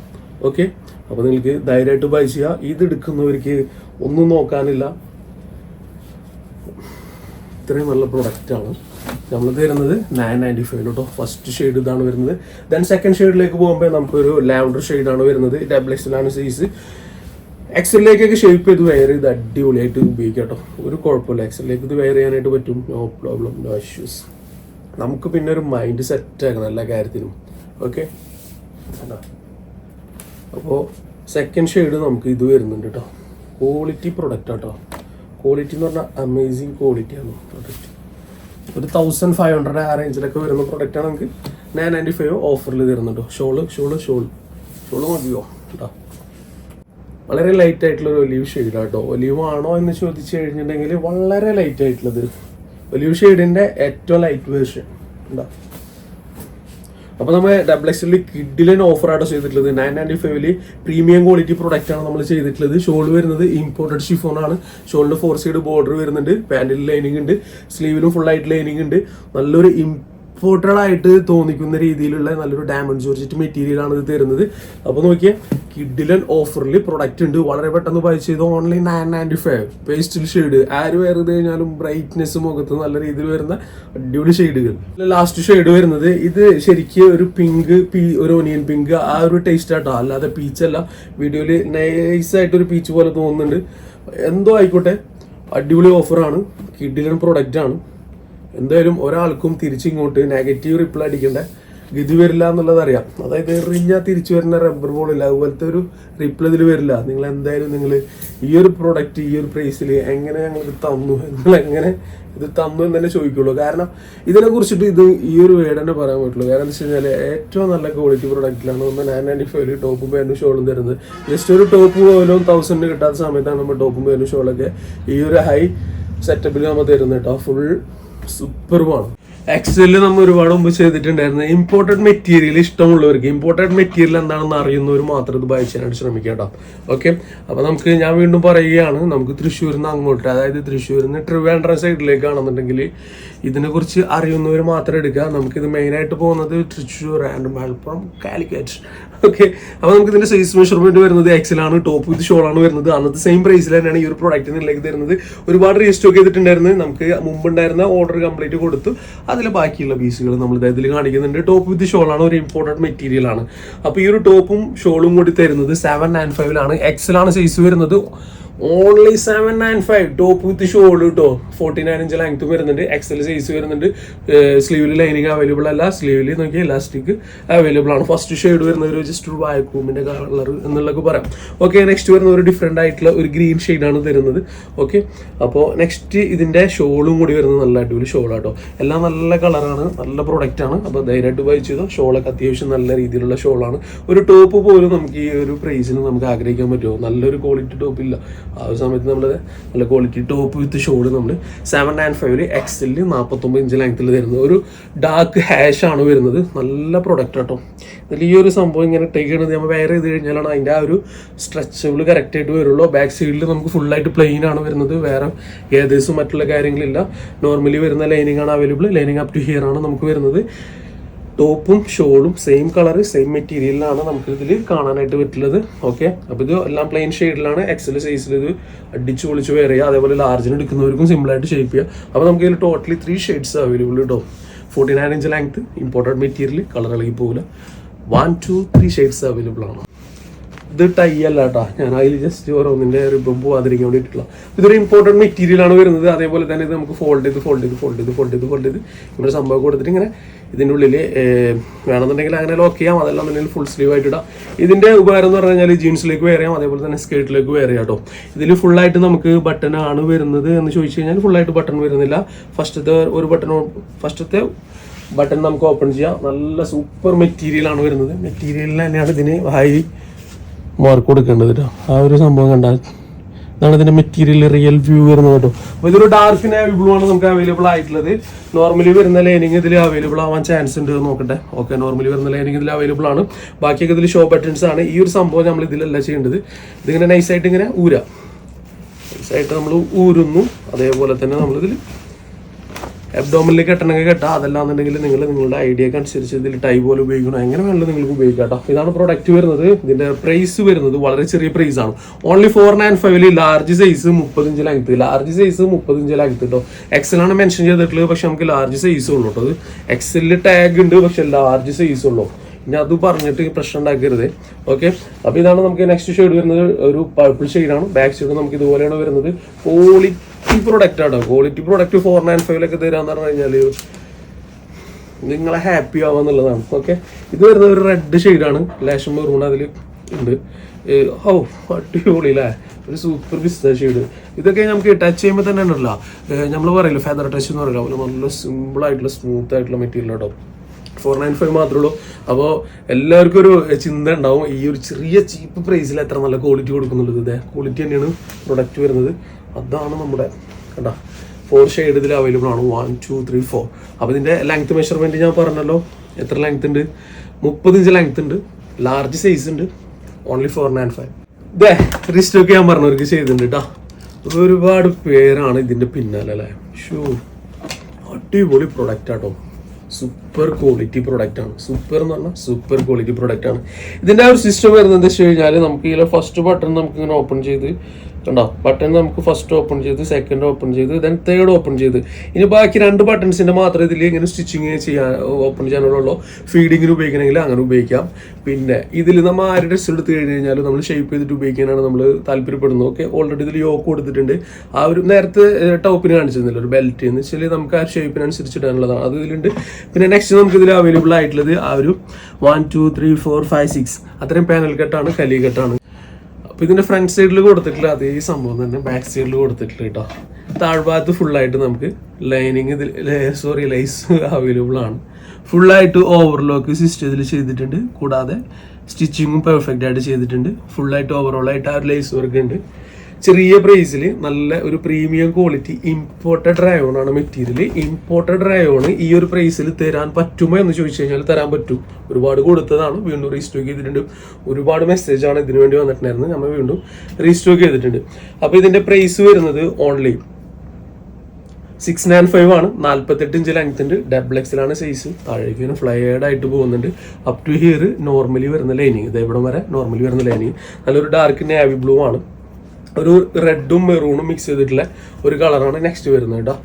[SPEAKER 1] ഓക്കെ അപ്പോൾ നിങ്ങൾക്ക് ധൈര്യമായിട്ട് ബൈ ചെയ്യുക ഇത് എടുക്കുന്നവർക്ക് ഒന്നും നോക്കാനില്ല. ഇത്രയും നല്ല പ്രൊഡക്റ്റാണ് നമ്മൾ തരുന്നത് നയൻ നയന്റി ഫൈവ് കേട്ടോ ഫസ്റ്റ് ഷെയ്ഡ് ഇതാണ് വരുന്നത്. ദെൻ സെക്കൻഡ് ഷെയ്ഡിലേക്ക് പോകുമ്പോൾ നമുക്കൊരു ലാവണ്ടർ ഷെയ്ഡാണ് വരുന്നത്. ഡബിൾ എക്സിലാണ് സൈസ് എക്സലിലേക്കൊക്കെ ഷേപ്പ് ചെയ്ത് വെയർ ചെയ്ത് അടിപൊളിയായിട്ട് ഉപയോഗിക്കാം കേട്ടോ ഒരു കുഴപ്പമില്ല. എക്സലിലേക്ക് ഇത് വെയർ ചെയ്യാനായിട്ട് പറ്റും. നോ പ്രോബ്ലം നോ ഇഷ്യൂസ് നമുക്ക് പിന്നെ ഒരു മൈൻഡ് സെറ്റ് ആക്കണം എല്ലാ കാര്യത്തിനും. ഓക്കെ അപ്പോൾ സെക്കൻഡ് ഷെയ്ഡ് നമുക്ക് ഇത് വരുന്നുണ്ട് കേട്ടോ ക്വാളിറ്റി പ്രൊഡക്റ്റ് കേട്ടോ ക്വാളിറ്റി എന്ന് പറഞ്ഞാൽ അമേസിങ് ക്വാളിറ്റിയാണ് പ്രൊഡക്റ്റ് ഒരു തൗസൻഡ് ഫൈവ് ഹൺഡ്രഡ് ആ റേഞ്ചിലൊക്കെ വരുന്ന പ്രൊഡക്റ്റാണ് നമുക്ക് നയൻ നയന്റി ഫൈവ് ഓഫറിൽ തരുന്നുണ്ടോ ഷോൾ ഷോൾ ഷോൾ ഷോൾ മതിയോ? കേട്ടോ വളരെ ലൈറ്റ് ആയിട്ടുള്ള ഒരു ഒലീവ് ഷെയ്ഡ് കേട്ടോ ഒലിവ് ആണോ എന്ന് ചോദിച്ചു കഴിഞ്ഞിട്ടുണ്ടെങ്കിൽ വളരെ ലൈറ്റ് ആയിട്ടുള്ളത്. ഒലിവ് ഷെയ്ഡിന്റെ ഏറ്റവും ലൈറ്റ് വേർഷൻ ഉണ്ടോ? അപ്പൊ നമ്മൾ ഡബിൾ എക്സിൽ കിഡിലൻ ഓഫർ ആട്ടോ ചെയ്തിട്ടുള്ളത്. നയൻ നയന്റി ഫൈവിൽ പ്രീമിയം ക്വാളിറ്റി പ്രൊഡക്റ്റ് ആണ് നമ്മൾ ചെയ്തിട്ടുള്ളത്. ഷോൾ വരുന്നത് ഇമ്പോർട്ടഡ് ഷിഫോൺ ആണ്. ഷോളിന്റെ ഫോർ സൈഡ് ബോർഡർ വരുന്നുണ്ട്. പാന്റിൽ ലൈനിങ് ഉണ്ട്. സ്ലീവിലും ഫുൾ ആയിട്ട് ലൈനിങ് ഉണ്ട്. നല്ലൊരു ഇമ്പോർട്ടഡ് ആയിട്ട് തോന്നിക്കുന്ന രീതിയിലുള്ള നല്ലൊരു ഡയമണ്ട് ജോർജറ്റ് മെറ്റീരിയലാണ് ഇത് തരുന്നത്. അപ്പോൾ നോക്കിയാൽ കിഡിലൻ ഓഫറിൽ പ്രൊഡക്റ്റ് ഉണ്ട്. വളരെ പെട്ടെന്ന് ബൈ ചെയ്ത്. Online nine ninety five പേസ്റ്റിൽ shade ആര് വേറെ കഴിഞ്ഞാലും ബ്രൈറ്റ്നെസ് മുഖത്ത് നല്ല രീതിയിൽ വരുന്ന അടിപൊളി ഷെയ്ഡുകൾ ലാസ്റ്റ് ഷെയ്ഡ് വരുന്നത് ഇത് ശരിക്കും ഒരു പിങ്ക് ഒരു ഒനിയൻ പിങ്ക് ആ ഒരു ടേസ്റ്റ് ആട്ടോ. അല്ലാതെ പീച്ച് അല്ല. വീഡിയോയിൽ നൈസായിട്ട് ഒരു പീച്ച് പോലെ തോന്നുന്നുണ്ട്. എന്തോ ആയിക്കോട്ടെ അടിപൊളി ഓഫറാണ് കിഡിലൻ പ്രൊഡക്റ്റ് ആണ്. എന്തായാലും ഒരാൾക്കും തിരിച്ചിങ്ങോട്ട് നെഗറ്റീവ് റിപ്ലൈ അടിക്കേണ്ട. ഗതി വരില്ല എന്നുള്ളത് അറിയാം. അതായത് എറിഞ്ഞാൽ തിരിച്ചു വരുന്ന റബ്ബർ ബോളില്ല അതുപോലത്തെ ഒരു റിപ്ലൈ ഇതിൽ വരില്ല. നിങ്ങൾ എന്തായാലും നിങ്ങൾ ഈ ഒരു പ്രൊഡക്റ്റ് ഈ ഒരു പ്രൈസിൽ എങ്ങനെ ഞങ്ങൾ ഇത് തന്നു? നിങ്ങൾ എങ്ങനെ ഇത് തന്നു എന്ന് തന്നെ ചോദിക്കുള്ളൂ. കാരണം ഇതിനെ കുറിച്ചിട്ട് ഇത് ഈ ഒരു വേർഡ് തന്നെ പറയാൻ പറ്റുള്ളൂ. കാരണം എന്താ വെച്ച് കഴിഞ്ഞാൽ ഏറ്റവും നല്ല ക്വാളിറ്റി പ്രൊഡക്റ്റിലാണ് ഒന്ന് നയൻ നയന്റി ഫൈവ് ടോപ്പും പേനും ഷോളും തരുന്നത്. ജസ്റ്റ് ഒരു ടോപ്പ് പോലും തൗസൻഡിന് കിട്ടാത്ത സമയത്താണ് നമ്മൾ ടോപ്പും പേനും ഷോളൊക്കെ ഈ ഒരു ഹൈ സെറ്റപ്പിൽ നമ്മൾ തരുന്നത് കേട്ടോ ഫുൾ സൂപ്പർബാണ് എക്സലിൽ നമ്മൾ ഒരുപാട് മുമ്പ് ചെയ്തിട്ടുണ്ടായിരുന്നു ഇമ്പോർട്ടഡ് മെറ്റീരിയൽ ഇഷ്ടമുള്ളവർക്ക്. ഇമ്പോർട്ടഡ് മെറ്റീരിയൽ എന്താണെന്ന് അറിയുന്നവർ മാത്രം ഇത് ബൈ ചെയ്യാനായിട്ട് ശ്രമിക്കുക കേട്ടോ ഓക്കെ അപ്പൊ നമുക്ക് ഞാൻ വീണ്ടും പറയുകയാണ്. നമുക്ക് തൃശ്ശൂരിൽ നിന്ന് അങ്ങോട്ട് അതായത് തൃശ്ശൂരിൽ നിന്ന് ട്രിവാൻഡ്രം സൈഡിലേക്കാണെന്നുണ്ടെങ്കിൽ ഇതിനെ കുറിച്ച് അറിയുന്നവർ മാത്രം എടുക്കുക. നമുക്കിത് മെയിനായിട്ട് പോകുന്നത് തൃശ്ശൂർ ആൻഡ് മലപ്പുറം കാലിക്കറ്റ് ഓക്കെ. അപ്പൊ നമുക്ക് ഇതിന്റെ സൈസ് മെഷർമെന്റ് വരുന്നത് എക്സലാണ് ടോപ്പ് വിത്ത് ഷോൾ ആണ് വരുന്നത്. അന്നത്തെ സെയിം പ്രൈസിൽ തന്നെയാണ് ഈ ഒരു പ്രോഡക്റ്റ് നിലയ്ക്ക് തരുന്നത്. ഒരുപാട് റീസ്റ്റോക്ക് ചെയ്തിട്ടുണ്ടായിരുന്നു. നമുക്ക് മുമ്പുണ്ടായിരുന്ന ഓർഡർ കംപ്ലീറ്റ് കൊടുത്തു. അതിൽ ബാക്കിയുള്ള പീസുകൾ നമ്മൾ ഇതിൽ കാണിക്കുന്നുണ്ട്. ടോപ്പ് വിത്ത് ഷോൾ ആണ് ഒരു ഇമ്പോർട്ടന്റ് മെറ്റീരിയൽ ആണ്. അപ്പോൾ ഈ ഒരു ടോപ്പും ഷോളും കൂടി തരുന്നത് സെവൻ നയൻ ഫൈവിലാണ് എക്സലാണ് സൈസ് വരുന്നത്. Only seven nine five top with shawl കേട്ടോ ഫോർട്ടി നയൻ ഇഞ്ച് ലെങ്ത് വരുന്നുണ്ട്. എക്സൽ സൈസ് വരുന്നുണ്ട്. സ്ലീവിൽ ലൈനിങ് അവൈലബിൾ അല്ല. സ്ലീവിൽ നോക്കി ഇലാസ്റ്റിക് അവൈലബിൾ ആണ്. ഫസ്റ്റ് ഷെയ്ഡ് വരുന്ന ഒരു ജസ്റ്റ് ഒരു വായക്കൂമിന്റെ കളർ എന്നുള്ളതൊക്കെ പറയാം. ഓക്കെ നെക്സ്റ്റ് വരുന്ന ഒരു ഡിഫറെന്റ് ആയിട്ടുള്ള ഒരു ഗ്രീൻ ആണ് തരുന്നത്. ഓക്കെ അപ്പോൾ നെക്സ്റ്റ് ഇതിന്റെ ഷോളും കൂടി വരുന്നത് നല്ല അടിപൊളി ഷോൾ ഷോളാട്ടോ എല്ലാം നല്ല കളറാണ് നല്ല പ്രൊഡക്റ്റ് ആണ്. അപ്പോൾ ധൈര്യമായിട്ട് ബൈ ചെയ്തോ. ഷോളൊക്കെ അത്യാവശ്യം നല്ല രീതിയിലുള്ള ഷോളാണ്. ഒരു ടോപ്പ് പോലും നമുക്ക് ഈ ഒരു പ്രൈസിന് നമുക്ക് ആഗ്രഹിക്കാൻ പറ്റുമോ? നല്ലൊരു ക്വാളിറ്റി ടോപ്പ് ഇല്ല. ആ ഒരു സമയത്ത് നമ്മൾ നല്ല ക്വാളിറ്റി ടോപ്പ് വിത്ത് ഷോഡ് നമ്മൾ സെവൻ നയൻ ഫൈവിൽ എക്സലിൽ നാൽപ്പത്തൊമ്പത് ഇഞ്ച് ലെങ്ത്തിൽ തരുന്നത്. ഒരു ഡാർക്ക് ഹാഷ് ആണ് വരുന്നത്. നല്ല പ്രൊഡക്റ്റ് കേട്ടോ ഇതിൽ ഈ ഒരു സംഭവം ഇങ്ങനെ ടേക്ക് ചെയ്യണത് നമ്മൾ വേറെ ചെയ്ത് കഴിഞ്ഞാലാണ് അതിന്റെ ആ ഒരു സ്ട്രെച്ചബിൾ കറക്റ്റ് ആയിട്ട് വരുള്ളൂ. ബാക്ക് സൈഡിൽ നമുക്ക് ഫുള്ളായിട്ട് പ്ലെയിൻ ആണ് വരുന്നത്. വേറെ ഏതേഴ്സും മറ്റുള്ള കാര്യങ്ങളില്ല. നോർമലി വരുന്ന ലൈനിങ് ആണ് available lining up to here ആണ് നമുക്ക് വരുന്നത്. ടോപ്പും ഷോളും സെയിം കളർ സെയിം മെറ്റീരിയലിലാണ് നമുക്ക് ഇതിൽ കാണാനായിട്ട് പറ്റുള്ളത് ഓക്കെ അപ്പോൾ ഇത് എല്ലാം പ്ലെയിൻ ഷെയ്ഡിലാണ് എക്സൽ സൈസിൽ ഇത് അടിച്ചു പൊളിച്ച് ചെയ്യുക. അതേപോലെ ലാർജിന് എടുക്കുന്നവർക്കും സിമ്പിളായിട്ട് ഷേപ്പ് ചെയ്യുക അപ്പോൾ നമുക്ക് ഇതിൽ ടോട്ടലി ത്രീ ഷെയ്ഡ്സ് അവൈലബിൾ കേട്ടോ forty nine inch length imported material colour ഇളകി പോകില്ല. One two three shades available ആണ്. ഇത് ടൈ അല്ല കേട്ടോ ഞാൻ അതിൽ ജസ്റ്റ് ഓരോന്നിന്റെ റിബം പോവാതിരിക്കാൻ വേണ്ടിയിട്ടുള്ള. ഇതൊരു ഇമ്പോർട്ടന്റ് മെറ്റീരിയൽ ആണ് വരുന്നത്. അതേപോലെ തന്നെ ഇത് നമുക്ക് ഫോൾഡ് ചെയ്ത് ഫോൾഡ് ചെയ്ത് ഫോൾഡ് ചെയ്ത് ഫോൾഡ് ചെയ്ത് ഫോൾഡ് ചെയ്ത്. ഇവിടെ സംഭവം കൊടുത്തിട്ട് ഇങ്ങനെ ഇതിന്റെ ഉള്ളിൽ വേണമെന്നുണ്ടെങ്കിൽ അങ്ങനെ ലോക്ക് ചെയ്യാം. അതെല്ലാം തന്നെ ഫുൾ സ്ലീവ് ആയിട്ട് ഇടാം. ഇതിന്റെ ഉപകാരം എന്ന് പറഞ്ഞു കഴിഞ്ഞാൽ ജീൻസിലേക്ക് വെയർ അതേപോലെ തന്നെ സ്കേർട്ടിലേക്ക് ചെയ്യാം കേട്ടോ ഇതിൽ ഫുള്ളായിട്ട് നമുക്ക് ബട്ടൺ ആണ് വരുന്നത് എന്ന് ചോദിച്ചു കഴിഞ്ഞാൽ ഫുള്ളായിട്ട് ബട്ടൺ വരുന്നില്ല. ഫസ്റ്റത്തെ ഒരു ബട്ടൺ ഫസ്റ്റത്തെ ബട്ടൺ നമുക്ക് ഓപ്പൺ ചെയ്യാം. നല്ല സൂപ്പർ മെറ്റീരിയൽ ആണ് വരുന്നത്. മെറ്റീരിയലിൽ തന്നെയാണ് ഇതിന് ഹൈ മാർക്ക് കൊടുക്കേണ്ടത് കേട്ടോ ആ ഒരു സംഭവം കണ്ടാൽ ഇതാണ് ഇതിന്റെ മെറ്റീരിയൽ റിയൽ വ്യൂ വരുന്നത് കേട്ടോ. അപ്പൊ ഇതൊരു ഡാർക്ക് നേവി ബ്ലൂ ആണ് നമുക്ക് അവൈലബിൾ ആയിട്ടുള്ളത്. നോർമലി വരുന്ന ലൈനിങ് ഇതിൽ അവൈലബിൾ ആവാൻ ചാൻസ് ഉണ്ട് നോക്കട്ടെ. ഓക്കെ നോർമലി വരുന്ന ലൈനിങ് ഇതിൽ അവൈലബിൾ ആണ്. ബാക്കിയൊക്കെ ഇതിൽ ഷോ ബട്ടൺസ് ആണ്. ഈ ഒരു സംഭവം നമ്മൾ ഇതിലല്ല ചെയ്യേണ്ടത്. ഇതിങ്ങനെ നൈസായിട്ട് ഇങ്ങനെ ഊരാ. നൈസായിട്ട് നമ്മൾ ഊരുന്നു. അതേപോലെ തന്നെ നമ്മളിതിൽ അബ്ഡോമിനിൽ കെട്ടണമെങ്കിൽ കെട്ടാം. അതല്ലാന്നുണ്ടെങ്കിൽ നിങ്ങൾ നിങ്ങളുടെ ഐഡിയക്ക് അനുസരിച്ച് ഇതിൽ ടൈ പോലെ ഉപയോഗിക്കണം. എങ്ങനെ വേണമെങ്കിലും നിങ്ങൾക്ക് ഉപയോഗിക്കാം കേട്ടോ ഇതാണ് പ്രോഡക്റ്റ് വരുന്നത്. ഇതിന്റെ പ്രൈസ് വരുന്നത് വളരെ ചെറിയ പ്രൈസ് ആണ്. ഓൺലി ഫോർ നയൻ ഫൈവിൽ ലാർജ് സൈസ് മുപ്പത്തഞ്ച് ലെങ്ത് ലാർജ് സൈസ് മുപ്പത്തഞ്ച് ലെങ്ത് കേട്ടോ എക്സലാണ് മെൻഷൻ ചെയ്തിട്ടുള്ളത്. പക്ഷെ നമുക്ക് ലാർജ് സൈസ് ഉള്ളൂ കേട്ടോ എക്സലിൽ ടാഗ് ഉണ്ട്. പക്ഷെ ലാർജ് സൈസ് ഉള്ളൂ. ഇനി അത് പറഞ്ഞിട്ട് പ്രശ്നം ഉണ്ടാക്കരുത്. ഓക്കെ അപ്പൊ ഇതാണ് നമുക്ക് നെക്സ്റ്റ് ഷെയ്ഡ് വരുന്നത്. ഒരു പർപ്പിൾ ഷെയ്ഡാണ് ബാക്ക് ഷെയ്ഡ് നമുക്ക് ഇതുപോലെയാണ് വരുന്നത്. ക്വാളിറ്റി പ്രൊഡക്റ്റ് ആണ്? ക്വാളിറ്റി പ്രൊഡക്റ്റ് ഫോർ നയൻ ഫൈവിലൊക്കെ തരാന്ന് പറഞ്ഞു കഴിഞ്ഞാൽ നിങ്ങളെ ഹാപ്പി ആവാന്നുള്ളതാണ് ഓക്കെ ഇത് വരുന്ന ഒരു റെഡ് ഷെയ്ഡാണ് ലാഷ് മെറൂൺ അതിൽ ഉണ്ട്. ഓ അടിപൊളി അല്ലേ ഒരു സൂപ്പർ ബിസിനസ് ഷെയ്ഡ് ഇതൊക്കെ നമുക്ക് ടച്ച് ചെയ്യുമ്പോൾ തന്നെ ഉണ്ടല്ലോ. നമ്മൾ പറയില്ല ഫെദർ ടച്ച് എന്ന് പറയില്ല? അതുപോലെ നല്ല സിമ്പിൾ ആയിട്ടുള്ള സ്മൂത്ത് ആയിട്ടുള്ള മെറ്റീരിയൽ കേട്ടോ ഫോർ നയൻ ഫൈവ് മാത്രമേ ഉള്ളൂ. അപ്പോൾ എല്ലാവർക്കും ഒരു ചിന്ത ഉണ്ടാവും. ഈ ഒരു ചെറിയ ചീപ്പ് പ്രൈസിൽ എത്ര നല്ല ക്വാളിറ്റി കൊടുക്കുന്നുള്ളത്. ഇതേ ക്വാളിറ്റി തന്നെയാണ് പ്രൊഡക്റ്റ് വരുന്നത്. അതാണ് നമ്മുടെ കണ്ടാ ഫോർ ഷെയ്ഡ് ഇതിൽ അവൈലബിൾ ആണ്. വൺ ടു ത്രീ ഫോർ അപ്പോൾ ഇതിന്റെ ലെങ്ത് മെഷർമെന്റ് ഞാൻ പറഞ്ഞല്ലോ. എത്ര ലെങ്ത് ഉണ്ട്? മുപ്പത് ഇഞ്ച് ലെങ്ത് ഉണ്ട്. ലാർജ് സൈസ് ഉണ്ട്. ഓൺലി ഫോർ നയൻ ഫൈവ് ഇതേ ഒക്കെ ഞാൻ പറഞ്ഞവർക്ക് ചെയ്തിട്ടുണ്ട് കേട്ടോ ഒരുപാട് പേരാണ് ഇതിന്റെ പിന്നാലെ അല്ലേ? ഷൂ അടിപൊളി പ്രൊഡക്റ്റ് ആട്ടോ. സൂപ്പർ ക്വാളിറ്റി പ്രൊഡക്റ്റ് ആണ്. സൂപ്പർ എന്ന് പറഞ്ഞാൽ സൂപ്പർ ക്വാളിറ്റി പ്രൊഡക്റ്റ് ആണ്. ഇതിന്റെ ആ ഒരു സിസ്റ്റം വരുന്നത് എന്താ വെച്ച് കഴിഞ്ഞാൽ നമുക്ക് ഇതിലെ ഫസ്റ്റ് ബട്ടൺ നമുക്ക് ഇങ്ങനെ ഓപ്പൺ ചെയ്ത് കണ്ടോ? ബട്ടൺ നമുക്ക് ഫസ്റ്റ് ഓപ്പൺ ചെയ്ത് സെക്കൻഡ് ഓപ്പൺ ചെയ്ത് ദെൻ തേർഡ് ഓപ്പൺ ചെയ്ത്. ഇനി ബാക്കി രണ്ട് ബട്ടൺസിന്റെ മാത്രമേ ഇതിൽ ഇങ്ങനെ സ്റ്റിച്ചിങ് ചെയ്യാൻ ഓപ്പൺ ചെയ്യാനുള്ളൂ ഫീഡിങ്ങിന് ഉപയോഗിക്കണമെങ്കിൽ അങ്ങനെ ഉപയോഗിക്കാം. പിന്നെ ഇതിൽ നമ്മൾ ആരുടെ ഡ്രസ്സ് എടുത്ത് കഴിഞ്ഞ് കഴിഞ്ഞാൽ നമ്മൾ ഷേപ്പ് ചെയ്തിട്ട് ഉപയോഗിക്കാനാണ് നമ്മൾ താല്പര്യപ്പെടുന്നത്. ഓക്കെ ഓൾറെഡി ഇതിൽ യോക്ക് കൊടുത്തിട്ടുണ്ട്. ആ ഒരു നേരത്തെ ടോപ്പിന് കാണിച്ചിരുന്നില്ല? ഒരു ബെൽറ്റ് എന്ന് വെച്ചാൽ നമുക്ക് ആ ഷേപ്പിനനുസരിച്ച് ഇടാനുള്ളതാണ് അത് ഇതിലുണ്ട്. പിന്നെ നെക്സ്റ്റ് നമുക്ക് ഇതിൽ അവൈലബിൾ ആയിട്ടുള്ളത് ആ ഒരു one two three four five six അത്രയും പാനൽ കെട്ടാണ് കലി കെട്ടാണ് അപ്പൊ ഇതിന്റെ ഫ്രണ്ട് സൈഡിൽ കൊടുത്തിട്ടുള്ള അതേ സംഭവം തന്നെ. ബാക്ക് സൈഡിൽ കൊടുത്തിട്ടില്ല കേട്ടോ താഴ്ഭാഗത്ത് ഫുള്ളായിട്ട് നമുക്ക് ലൈനിങ് ഇതിൽ സോറി ലൈസ് അവൈലബിൾ ആണ്. ഫുള്ളായിട്ട് ഓവർലോക്ക് സിസ്റ്റം ഇതിൽ ചെയ്തിട്ടുണ്ട്. കൂടാതെ സ്റ്റിച്ചിങ്ങും പെർഫെക്റ്റ് ആയിട്ട് ചെയ്തിട്ടുണ്ട്. ഫുള്ളായിട്ട് ഓവറോൾ ആയിട്ട് ആ ഒരു ലൈസ് വർക്ക് ഉണ്ട്. ചെറിയ പ്രൈസിൽ നല്ല ഒരു പ്രീമിയം ക്വാളിറ്റി ഇമ്പോർട്ടഡ് റയോൺ ആണ് മെറ്റീരിയൽ ഇമ്പോർട്ടഡ് റയോൺ ഈ ഒരു പ്രൈസിൽ തരാൻ പറ്റുമോ എന്ന് ചോദിച്ചു കഴിഞ്ഞാൽ തരാൻ പറ്റും. ഒരുപാട് കൊടുത്തതാണ് വീണ്ടും റീസ്റ്റോക്ക് ചെയ്തിട്ടുണ്ട്. ഒരുപാട് മെസ്സേജ് ആണ് ഇതിനു വേണ്ടി വന്നിട്ടുണ്ടായിരുന്നത്. നമ്മൾ വീണ്ടും റീസ്റ്റോക്ക് ചെയ്തിട്ടുണ്ട്. അപ്പോൾ ഇതിന്റെ പ്രൈസ് വരുന്നത് ഓൺലി സിക്സ് നയൻ ഫൈവ് ആണ്. നാൽപ്പത്തെട്ട് ഇഞ്ച് ലെങ്ത് ഉണ്ട്. ഡബിൾ എക്സിലാണ് സൈസ് താഴേക്ക് ഇങ്ങനെ ഫ്ലയേഡ് ആയിട്ട് പോകുന്നുണ്ട്. അപ് ടു ഹിയർ നോർമലി വരുന്ന ലൈനിങ് ഇത് എവിടെ വരെ നോർമലി വരുന്ന ലൈനിങ് നല്ലൊരു ഡാർക്ക് നേവി ബ്ലൂ ആണ്. ഒരു റെഡും മെറൂണും മിക്സ് ചെയ്തിട്ടുള്ള ഒരു കളറാണ് നെക്സ്റ്റ് വരുന്നത് കേട്ടോ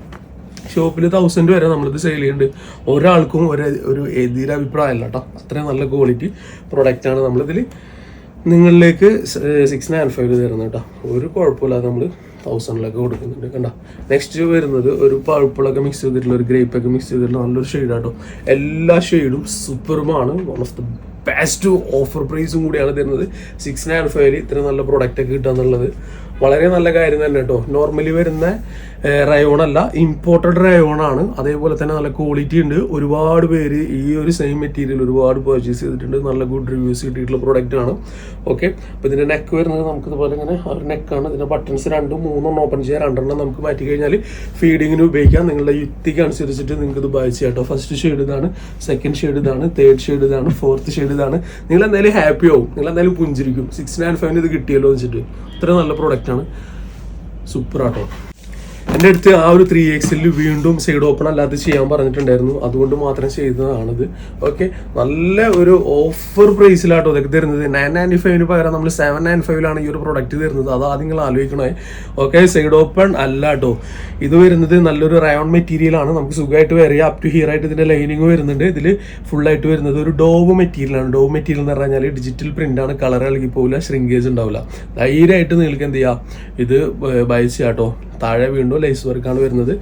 [SPEAKER 1] ഷോപ്പിൽ തൗസൻഡ് വരെ നമ്മളിത് സെയിൽ ചെയ്യുന്നുണ്ട് ഒരാൾക്കും ഒരു ഒരു എതിരഭിപ്രായമല്ല കേട്ടോ അത്രയും നല്ല ക്വാളിറ്റി പ്രൊഡക്റ്റാണ് നമ്മളിതിൽ നിങ്ങളിലേക്ക് സിക്സ് നയൻ ഫൈവ് തരുന്നത് കേട്ടോ ഒരു കുഴപ്പമില്ലാതെ നമ്മൾ തൗസൻഡിലൊക്കെ കൊടുക്കുന്നുണ്ട് കണ്ട. നെക്സ്റ്റ് വരുന്നത് ഒരു പഴുപ്പിളൊക്കെ മിക്സ് ചെയ്തിട്ടുള്ള ഒരു ഗ്രേപ്പൊക്കെ മിക്സ് ചെയ്തിട്ടുള്ള നല്ലൊരു ഷെയ്ഡാട്ടോ എല്ലാ ഷെയ്ഡും സൂപ്പറുമാണ് one of the best offer പ്രൈസും കൂടിയാണ് തരുന്നത്. സിക്സ് നയൻ ഫൈവിൽ ഇത്ര നല്ല പ്രൊഡക്റ്റ് ഒക്കെ കിട്ടുക എന്നുള്ളത് വളരെ നല്ല കാര്യം തന്നെ കേട്ടോ. നോർമലി വരുന്ന റയോൺ അല്ല ഇമ്പോർട്ടഡ് റയോൺ ആണ്. അതേപോലെ തന്നെ നല്ല ക്വാളിറ്റി ഉണ്ട്. ഒരുപാട് പേര് ഈ ഒരു സെയിം മെറ്റീരിയൽ ഒരുപാട് പർച്ചേസ് ചെയ്തിട്ടുണ്ട്. നല്ല ഗുഡ് റിവ്യൂസ് കിട്ടിയിട്ടുള്ള പ്രോഡക്റ്റ് ആണ്. ഓക്കെ അപ്പോൾ ഇതിന്റെ നെക്ക് വരുന്നത് നമുക്ക് ഇതുപോലെ ഇങ്ങനെ ഒരു നെക്കാണ് ഇതിന്റെ ബട്ടൺസ് രണ്ടും മൂന്നെണ്ണം ഓപ്പൺ ചെയ്യാം രണ്ടെണ്ണം നമുക്ക് മാറ്റി കഴിഞ്ഞാൽ ഫീഡിങ്ങിന് ഉപയോഗിക്കാം. നിങ്ങളുടെ യുക്തിക്ക് അനുസരിച്ചിട്ട് നിങ്ങൾക്ക് ഇത് ബൈ ചെയ്യാം കേട്ടോ ഫസ്റ്റ് ഷെയ്ഡ് ഇതാണ് സെക്കൻഡ് ഷെയ്ഡ് ഇതാണ് തേർഡ് ഷെയ്ഡ് ഇതാണ് ഫോർത്ത് ഷെയ്ഡ് ഇതാണ്. നിങ്ങൾ എന്തായാലും ഹാപ്പി ആവും. നിങ്ങൾ എന്തായാലും പുഞ്ചിരിക്കും. സിക്സ് നയൻ ഫൈവിന് ഇത് കിട്ടിയല്ലോ വെച്ചിട്ട്. ഇത്ര നല്ല പ്രോഡക്റ്റ് ആണ്. സൂപ്പർ ആട്ടോ. എന്റെ അടുത്ത് ആ ഒരു ത്രീ എക്സിൽ വീണ്ടും സൈഡ് ഓപ്പൺ അല്ലാതെ ചെയ്യാൻ പറഞ്ഞിട്ടുണ്ടായിരുന്നു. അതുകൊണ്ട് മാത്രം ചെയ്തതാണിത്. ഓക്കെ നല്ല ഒരു ഓഫർ പ്രൈസിലാട്ടോ ഇതൊക്കെ തരുന്നത്. നയൻ നയന്റി ഫൈവിന് പകരം നമ്മൾ സെവൻ നയൻ ഫൈവിലാണ് ഈ ഒരു പ്രൊഡക്റ്റ് തരുന്നത്. അത് ആദ്യം നിങ്ങൾ ആലോചിക്കണേ. ഓക്കെ സൈഡ് ഓപ്പൺ അല്ലാട്ടോ ഇത് വരുന്നത് നല്ലൊരു റയോൺ മെറ്റീരിയലാണ് നമുക്ക് സുഖമായിട്ട് വരിക അപ് ടു ഹിയർ ആയിട്ട് ഇതിന്റെ ലൈനിങ് വരുന്നുണ്ട്. ഇതിൽ ഫുൾ ആയിട്ട് വരുന്നത് ഒരു ഡോവ് മെറ്റീരിയലാണ് ഡോവ് മെറ്റീരിയൽ എന്ന് പറഞ്ഞാൽ ഡിജിറ്റൽ പ്രിന്റ് ആണ്. കളർ ഇളകി പോകില്ല ശ്രിങ്കേജ് ഉണ്ടാവില്ല. ധൈര്യമായിട്ട് നിങ്ങൾക്ക് എന്ത് ചെയ്യാം? ഇത് ബൈ ചെയ്യാട്ടോ താഴെ വീണ്ടും ലൈസ് വർക്കാണ് വരുന്നത്.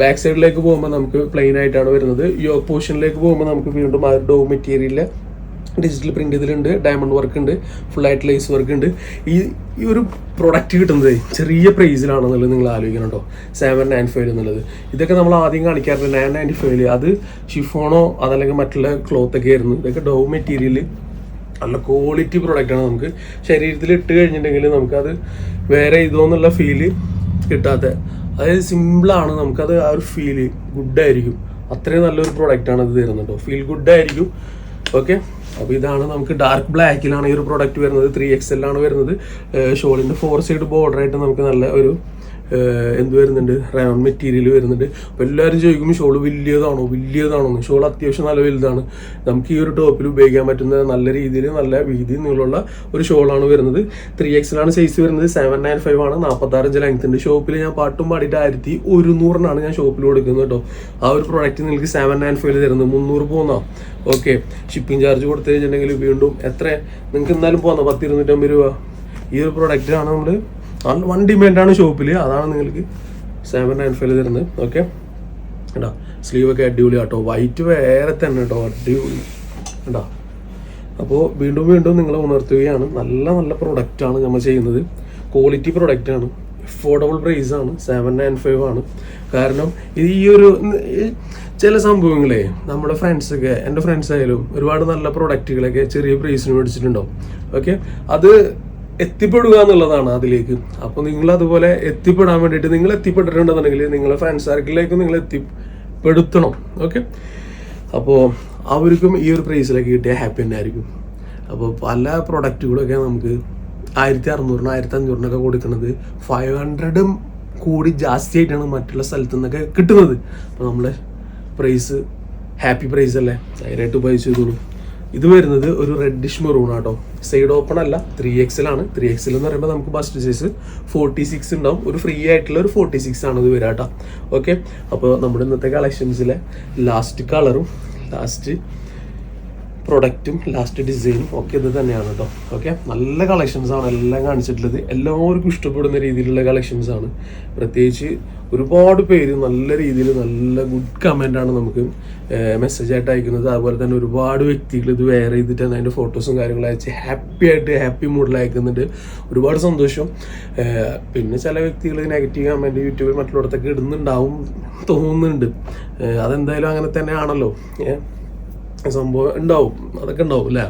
[SPEAKER 1] ബാക്ക് സൈഡിലേക്ക് പോകുമ്പോൾ നമുക്ക് പ്ലെയിൻ ആയിട്ടാണ് വരുന്നത്. യോഗ പോർഷനിലേക്ക് പോകുമ്പോൾ നമുക്ക് വീണ്ടും ആ ഡോ മെറ്റീരിയലിലെ ഡിജിറ്റൽ പ്രിന്റ് ഇതിലുണ്ട് ഡയമണ്ട് വർക്ക് ഉണ്ട് ഫുൾ ആയിട്ട് ലൈസ് വർക്ക് ഉണ്ട്. ഈ ഈ ഒരു പ്രൊഡക്റ്റ് കിട്ടുന്നത് ചെറിയ പ്രൈസിലാണെന്നുള്ളത് നിങ്ങൾ ആലോചിക്കണം കേട്ടോ സെവൻ നയൻ ഫൈവ് എന്നുള്ളത്. ഇതൊക്കെ നമ്മൾ ആദ്യം കാണിക്കാറുണ്ട്. നയൻ നയന്റി ഫൈവിൽ അത് ഷിഫോണോ അതല്ലെങ്കിൽ മറ്റുള്ള ക്ലോത്ത് ഒക്കെ ആയിരുന്നു. ഇതൊക്കെ ഡോ മെറ്റീരിയൽ നല്ല ക്വാളിറ്റി പ്രൊഡക്റ്റാണ് നമുക്ക്. ശരീരത്തിൽ ഇട്ട് കഴിഞ്ഞിട്ടുണ്ടെങ്കിൽ നമുക്കത് വേറെ ഇതോന്നുള്ള ഫീൽ കിട്ടാത്ത. അതായത് സിമ്പിളാണ് നമുക്കത് ആ ഒരു ഫീൽ ഗുഡായിരിക്കും അത്രയും നല്ലൊരു പ്രൊഡക്റ്റാണ് ഇത് തരുന്നത്. ഫീൽ ഗുഡായിരിക്കും ഓക്കെ അപ്പോൾ ഇതാണ് നമുക്ക് ഡാർക്ക് ബ്ലാക്കിലാണ് ഈ ഒരു പ്രോഡക്റ്റ് വരുന്നത്. ത്രീ എക്സ് എല്ലാണ് വരുന്നത്. ഷോളിന്റെ ഫോർ സൈഡ് ബോർഡർ ആയിട്ട് നമുക്ക് നല്ല ഒരു എന്ത് വരുന്നുണ്ട്? റയോൺ മെറ്റീരിയൽ വരുന്നുണ്ട്. അപ്പോൾ എല്ലാവരും ചോദിക്കും ഷോൾ വലിയതാണോ? വലിയതാണോ എന്ന്. ഷോൾ അത്യാവശ്യം നല്ല വലുതാണ്. നമുക്ക് ഈ ഒരു ടോപ്പിൽ ഉപയോഗിക്കാൻ പറ്റുന്ന നല്ല രീതിയിൽ നല്ല വീതി നീളമുള്ള ഒരു ഷോളാണ് വരുന്നത്. ത്രീ എക്സിലാണ് സൈസ് വരുന്നത്. സെവൻ നയൻ ഫൈവ് ആണ്. നാൽപ്പത്താറഞ്ച് ലെങ്ത് ഉണ്ട്. ഷോപ്പിൽ ഞാൻ പാട്ടും പാടിയിട്ട് ആയിരത്തി ഒരുന്നൂറിനാണ് ഞാൻ ഷോപ്പിൽ കൊടുക്കുന്നത് കേട്ടോ. ആ ഒരു പ്രോഡക്റ്റ് നിങ്ങൾക്ക് സെവൻ നയൻ ഫൈവ് തരുന്നത്. മുന്നൂറ് പോന്നാ. ഓക്കെ ഷിപ്പിംഗ് ചാർജ് കൊടുത്തു കഴിഞ്ഞിട്ടുണ്ടെങ്കിൽ വീണ്ടും എത്ര? നിങ്ങൾക്ക് എന്നാലും പോകുന്ന പത്ത് ഇരുന്നൂറ്റമ്പത് രൂപ. ഈ ഒരു പ്രോഡക്റ്റാണ് നമ്മൾ വൺ ഡിമാൻഡാണ് ഷോപ്പിൽ അതാണ് നിങ്ങൾക്ക് സെവൻ നയൻ ഫൈവ് തരുന്നത്. ഓക്കെ കേട്ടോ സ്ലീവ് ഒക്കെ അടിപൊളി കേട്ടോ വൈറ്റ് വേറെ തന്നെ കേട്ടോ അടിപൊളി. കേട്ടോ അപ്പോൾ വീണ്ടും വീണ്ടും നിങ്ങൾ ഉണർത്തുകയാണ്. നല്ല നല്ല പ്രൊഡക്റ്റാണ് നമ്മൾ ചെയ്യുന്നത്. ക്വാളിറ്റി പ്രൊഡക്റ്റാണ് അഫോർഡബിൾ പ്രൈസ് ആണ്. സെവൻ നയൻ ഫൈവ് ആണ്. കാരണം ഇത് ഈ ഒരു ചില സംഭവങ്ങളെ നമ്മുടെ ഫ്രണ്ട്സൊക്കെ എന്റെ ഫ്രണ്ട്സ് ആയാലും ഒരുപാട് നല്ല പ്രൊഡക്റ്റുകളൊക്കെ ചെറിയ പ്രൈസിന് മേടിച്ചിട്ടുണ്ടാവും. ഓക്കെ അത് എത്തിപ്പെടുക എന്നുള്ളതാണ് അതിലേക്ക്. അപ്പോൾ നിങ്ങൾ അതുപോലെ എത്തിപ്പെടാൻ വേണ്ടിയിട്ട് നിങ്ങൾ എത്തിപ്പെട്ടിട്ടുണ്ടെന്നുണ്ടെങ്കിൽ നിങ്ങളെ ഫ്രണ്ട്സ് സർക്കിളിലേക്ക് നിങ്ങൾ എത്തിപ്പെടുത്തണം. ഓക്കെ അപ്പോൾ അവർക്കും ഈ ഒരു പ്രൈസിലൊക്കെ കിട്ടിയാൽ ഹാപ്പി തന്നെ ആയിരിക്കും. അപ്പോൾ പല പ്രൊഡക്റ്റുകളൊക്കെ നമുക്ക് ആയിരത്തി അറുന്നൂറിന് ആയിരത്തി അഞ്ഞൂറിനൊക്കെ കൊടുക്കുന്നത് ഫൈവ് ഹൺഡ്രഡും കൂടി ജാസ്തി ആയിട്ടാണ് മറ്റുള്ള സ്ഥലത്തു നിന്നൊക്കെ കിട്ടുന്നത്. അപ്പോൾ നമ്മളെ പ്രൈസ് ഹാപ്പി പ്രൈസ് അല്ലേ? അതിനായിട്ട് ഉപയോഗിച്ചു ചെയ്തോളൂ. ഇത് വരുന്നത് ഒരു റെഡിഷ് മെറൂൺ ആട്ടോ. സൈഡ് ഓപ്പൺ അല്ല ത്രീ എക്സിലാണ് ത്രീ എക്സിൽ എന്ന് പറയുമ്പോൾ നമുക്ക് ബസ്റ്റ് സൈസ് ഫോർട്ടി സിക്സ് ഉണ്ടാവും. ഒരു ഫ്രീ ആയിട്ടുള്ള ഒരു ഫോർട്ടി സിക്സ് ആണ് ഇത് വരാട്ടോ. ഓക്കെ അപ്പോൾ നമ്മുടെ ഇന്നത്തെ കളക്ഷൻസിലെ ലാസ്റ്റ് കളറും ലാസ്റ്റ് പ്രൊഡക്റ്റും ലാസ്റ്റ് ഡിസൈനും ഒക്കെ ഇത് തന്നെയാണ് കേട്ടോ ഓക്കെ നല്ല കളക്ഷൻസ് ആണ് എല്ലാം കാണിച്ചിട്ടുള്ളത്. എല്ലാവർക്കും ഇഷ്ടപ്പെടുന്ന രീതിയിലുള്ള കളക്ഷൻസ് ആണ്. പ്രത്യേകിച്ച് ഒരുപാട് പേര് നല്ല രീതിയിൽ നല്ല ഗുഡ് കമന്റാണ് നമുക്ക് മെസ്സേജ് ആയിട്ട് അയക്കുന്നത്. അതുപോലെ തന്നെ ഒരുപാട് വ്യക്തികൾ ഇത് വെയർ ചെയ്തിട്ട് അതിന്റെ ഫോട്ടോസും കാര്യങ്ങളും അയച്ച് ഹാപ്പി ആയിട്ട് ഹാപ്പി മൂഡിൽ അയക്കുന്നുണ്ട്. ഒരുപാട് സന്തോഷം. പിന്നെ ചില വ്യക്തികൾ നെഗറ്റീവ് കമന്റ് യൂട്യൂബിൽ മറ്റുള്ളിടത്തൊക്കെ ഇടുന്നുണ്ടാവും തോന്നുന്നുണ്ട്. അതെന്തായാലും അങ്ങനെ തന്നെയാണല്ലോ. ഏഹ് സംഭവം ഉണ്ടാവും. അതൊക്കെ ഉണ്ടാവും അല്ലേ?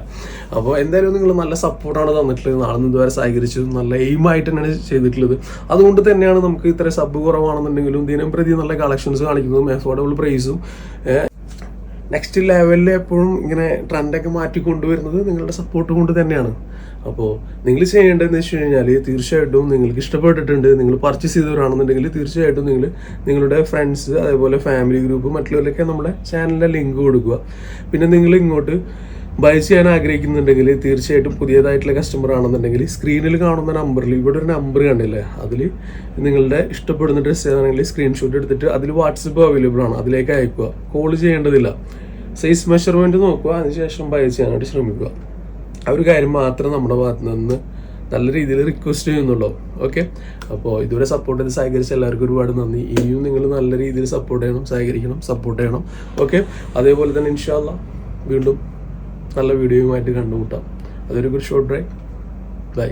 [SPEAKER 1] അപ്പോൾ എന്തായാലും നിങ്ങൾ നല്ല സപ്പോർട്ടാണ് തന്നിട്ടുള്ളത്. നാളെ നിന്ന് ഇതുവരെ സഹകരിച്ചു നല്ല എയിമായിട്ട് തന്നെയാണ് ചെയ്തിട്ടുള്ളത്. അതുകൊണ്ട് തന്നെയാണ് നമുക്ക് ഇത്ര സബ് കുറവാണെന്നുണ്ടെങ്കിലും ദിനം പ്രതി നല്ല കളക്ഷൻസ് കാണിക്കുന്നതും അഫോർഡബിൾ പ്രൈസും നെക്സ്റ്റ് ലെവലിൽ എപ്പോഴും ഇങ്ങനെ ട്രെൻഡൊക്കെ മാറ്റി കൊണ്ടുവരുന്നത് നിങ്ങളുടെ സപ്പോർട്ട് കൊണ്ട് തന്നെയാണ്. അപ്പോൾ നിങ്ങൾ ചെയ്യേണ്ടതെന്ന് വെച്ച് കഴിഞ്ഞാൽ തീർച്ചയായിട്ടും നിങ്ങൾക്ക് ഇഷ്ടപ്പെട്ടിട്ടുണ്ട് നിങ്ങൾ പർച്ചേസ് ചെയ്തവരാണെന്നുണ്ടെങ്കിൽ തീർച്ചയായിട്ടും നിങ്ങൾ നിങ്ങളുടെ ഫ്രണ്ട്സ് അതേപോലെ ഫാമിലി ഗ്രൂപ്പ് മറ്റുള്ളവരിലൊക്കെ നമ്മുടെ ചാനലിന്റെ ലിങ്ക് കൊടുക്കുക. പിന്നെ നിങ്ങൾ ഇങ്ങോട്ട് ബൈ ചെയ്യാൻ ആഗ്രഹിക്കുന്നുണ്ടെങ്കിൽ തീർച്ചയായിട്ടും പുതിയതായിട്ടുള്ള കസ്റ്റമർ ആണെന്നുണ്ടെങ്കിൽ സ്ക്രീനിൽ കാണുന്ന നമ്പറിൽ ഇവിടെ ഒരു നമ്പർ കണ്ടില്ലേ? അതിൽ നിങ്ങളുടെ ഇഷ്ടപ്പെടുന്ന ഡ്രസ്സ് ഏതാണെങ്കിൽ സ്ക്രീൻഷോട്ട് എടുത്തിട്ട് അതിൽ വാട്സപ്പ് അവൈലബിൾ ആണ്. അതിലേക്ക് അയക്കുക. കോൾ ചെയ്യേണ്ടതില്ല. സൈസ് മെഷർമെന്റ് നോക്കുക. അതിനുശേഷം ബൈ ചെയ്യാനായിട്ട് ശ്രമിക്കുക. ആ ഒരു കാര്യം മാത്രം നമ്മുടെ ഭാഗത്ത് നിന്ന് നല്ല രീതിയിൽ റിക്വസ്റ്റ് ചെയ്യുന്നുള്ളൂ. ഓക്കെ അപ്പോൾ ഇതുവരെ സപ്പോർട്ട് ചെയ്ത് സഹകരിച്ച എല്ലാവർക്കും ഒരുപാട് നന്ദി. ഇനിയും നിങ്ങൾ നല്ല രീതിയിൽ സപ്പോർട്ട് ചെയ്യണം സഹകരിക്കണം സപ്പോർട്ട് ചെയ്യണം. ഓക്കെ അതേപോലെ തന്നെ ഇൻഷാല്ല വീണ്ടും നല്ല വീഡിയോയുമായിട്ട് കണ്ടുമുട്ടാം അതൊരു ഗുഡ് ഷോർട്ട് ഡ്രൈവ് ബൈ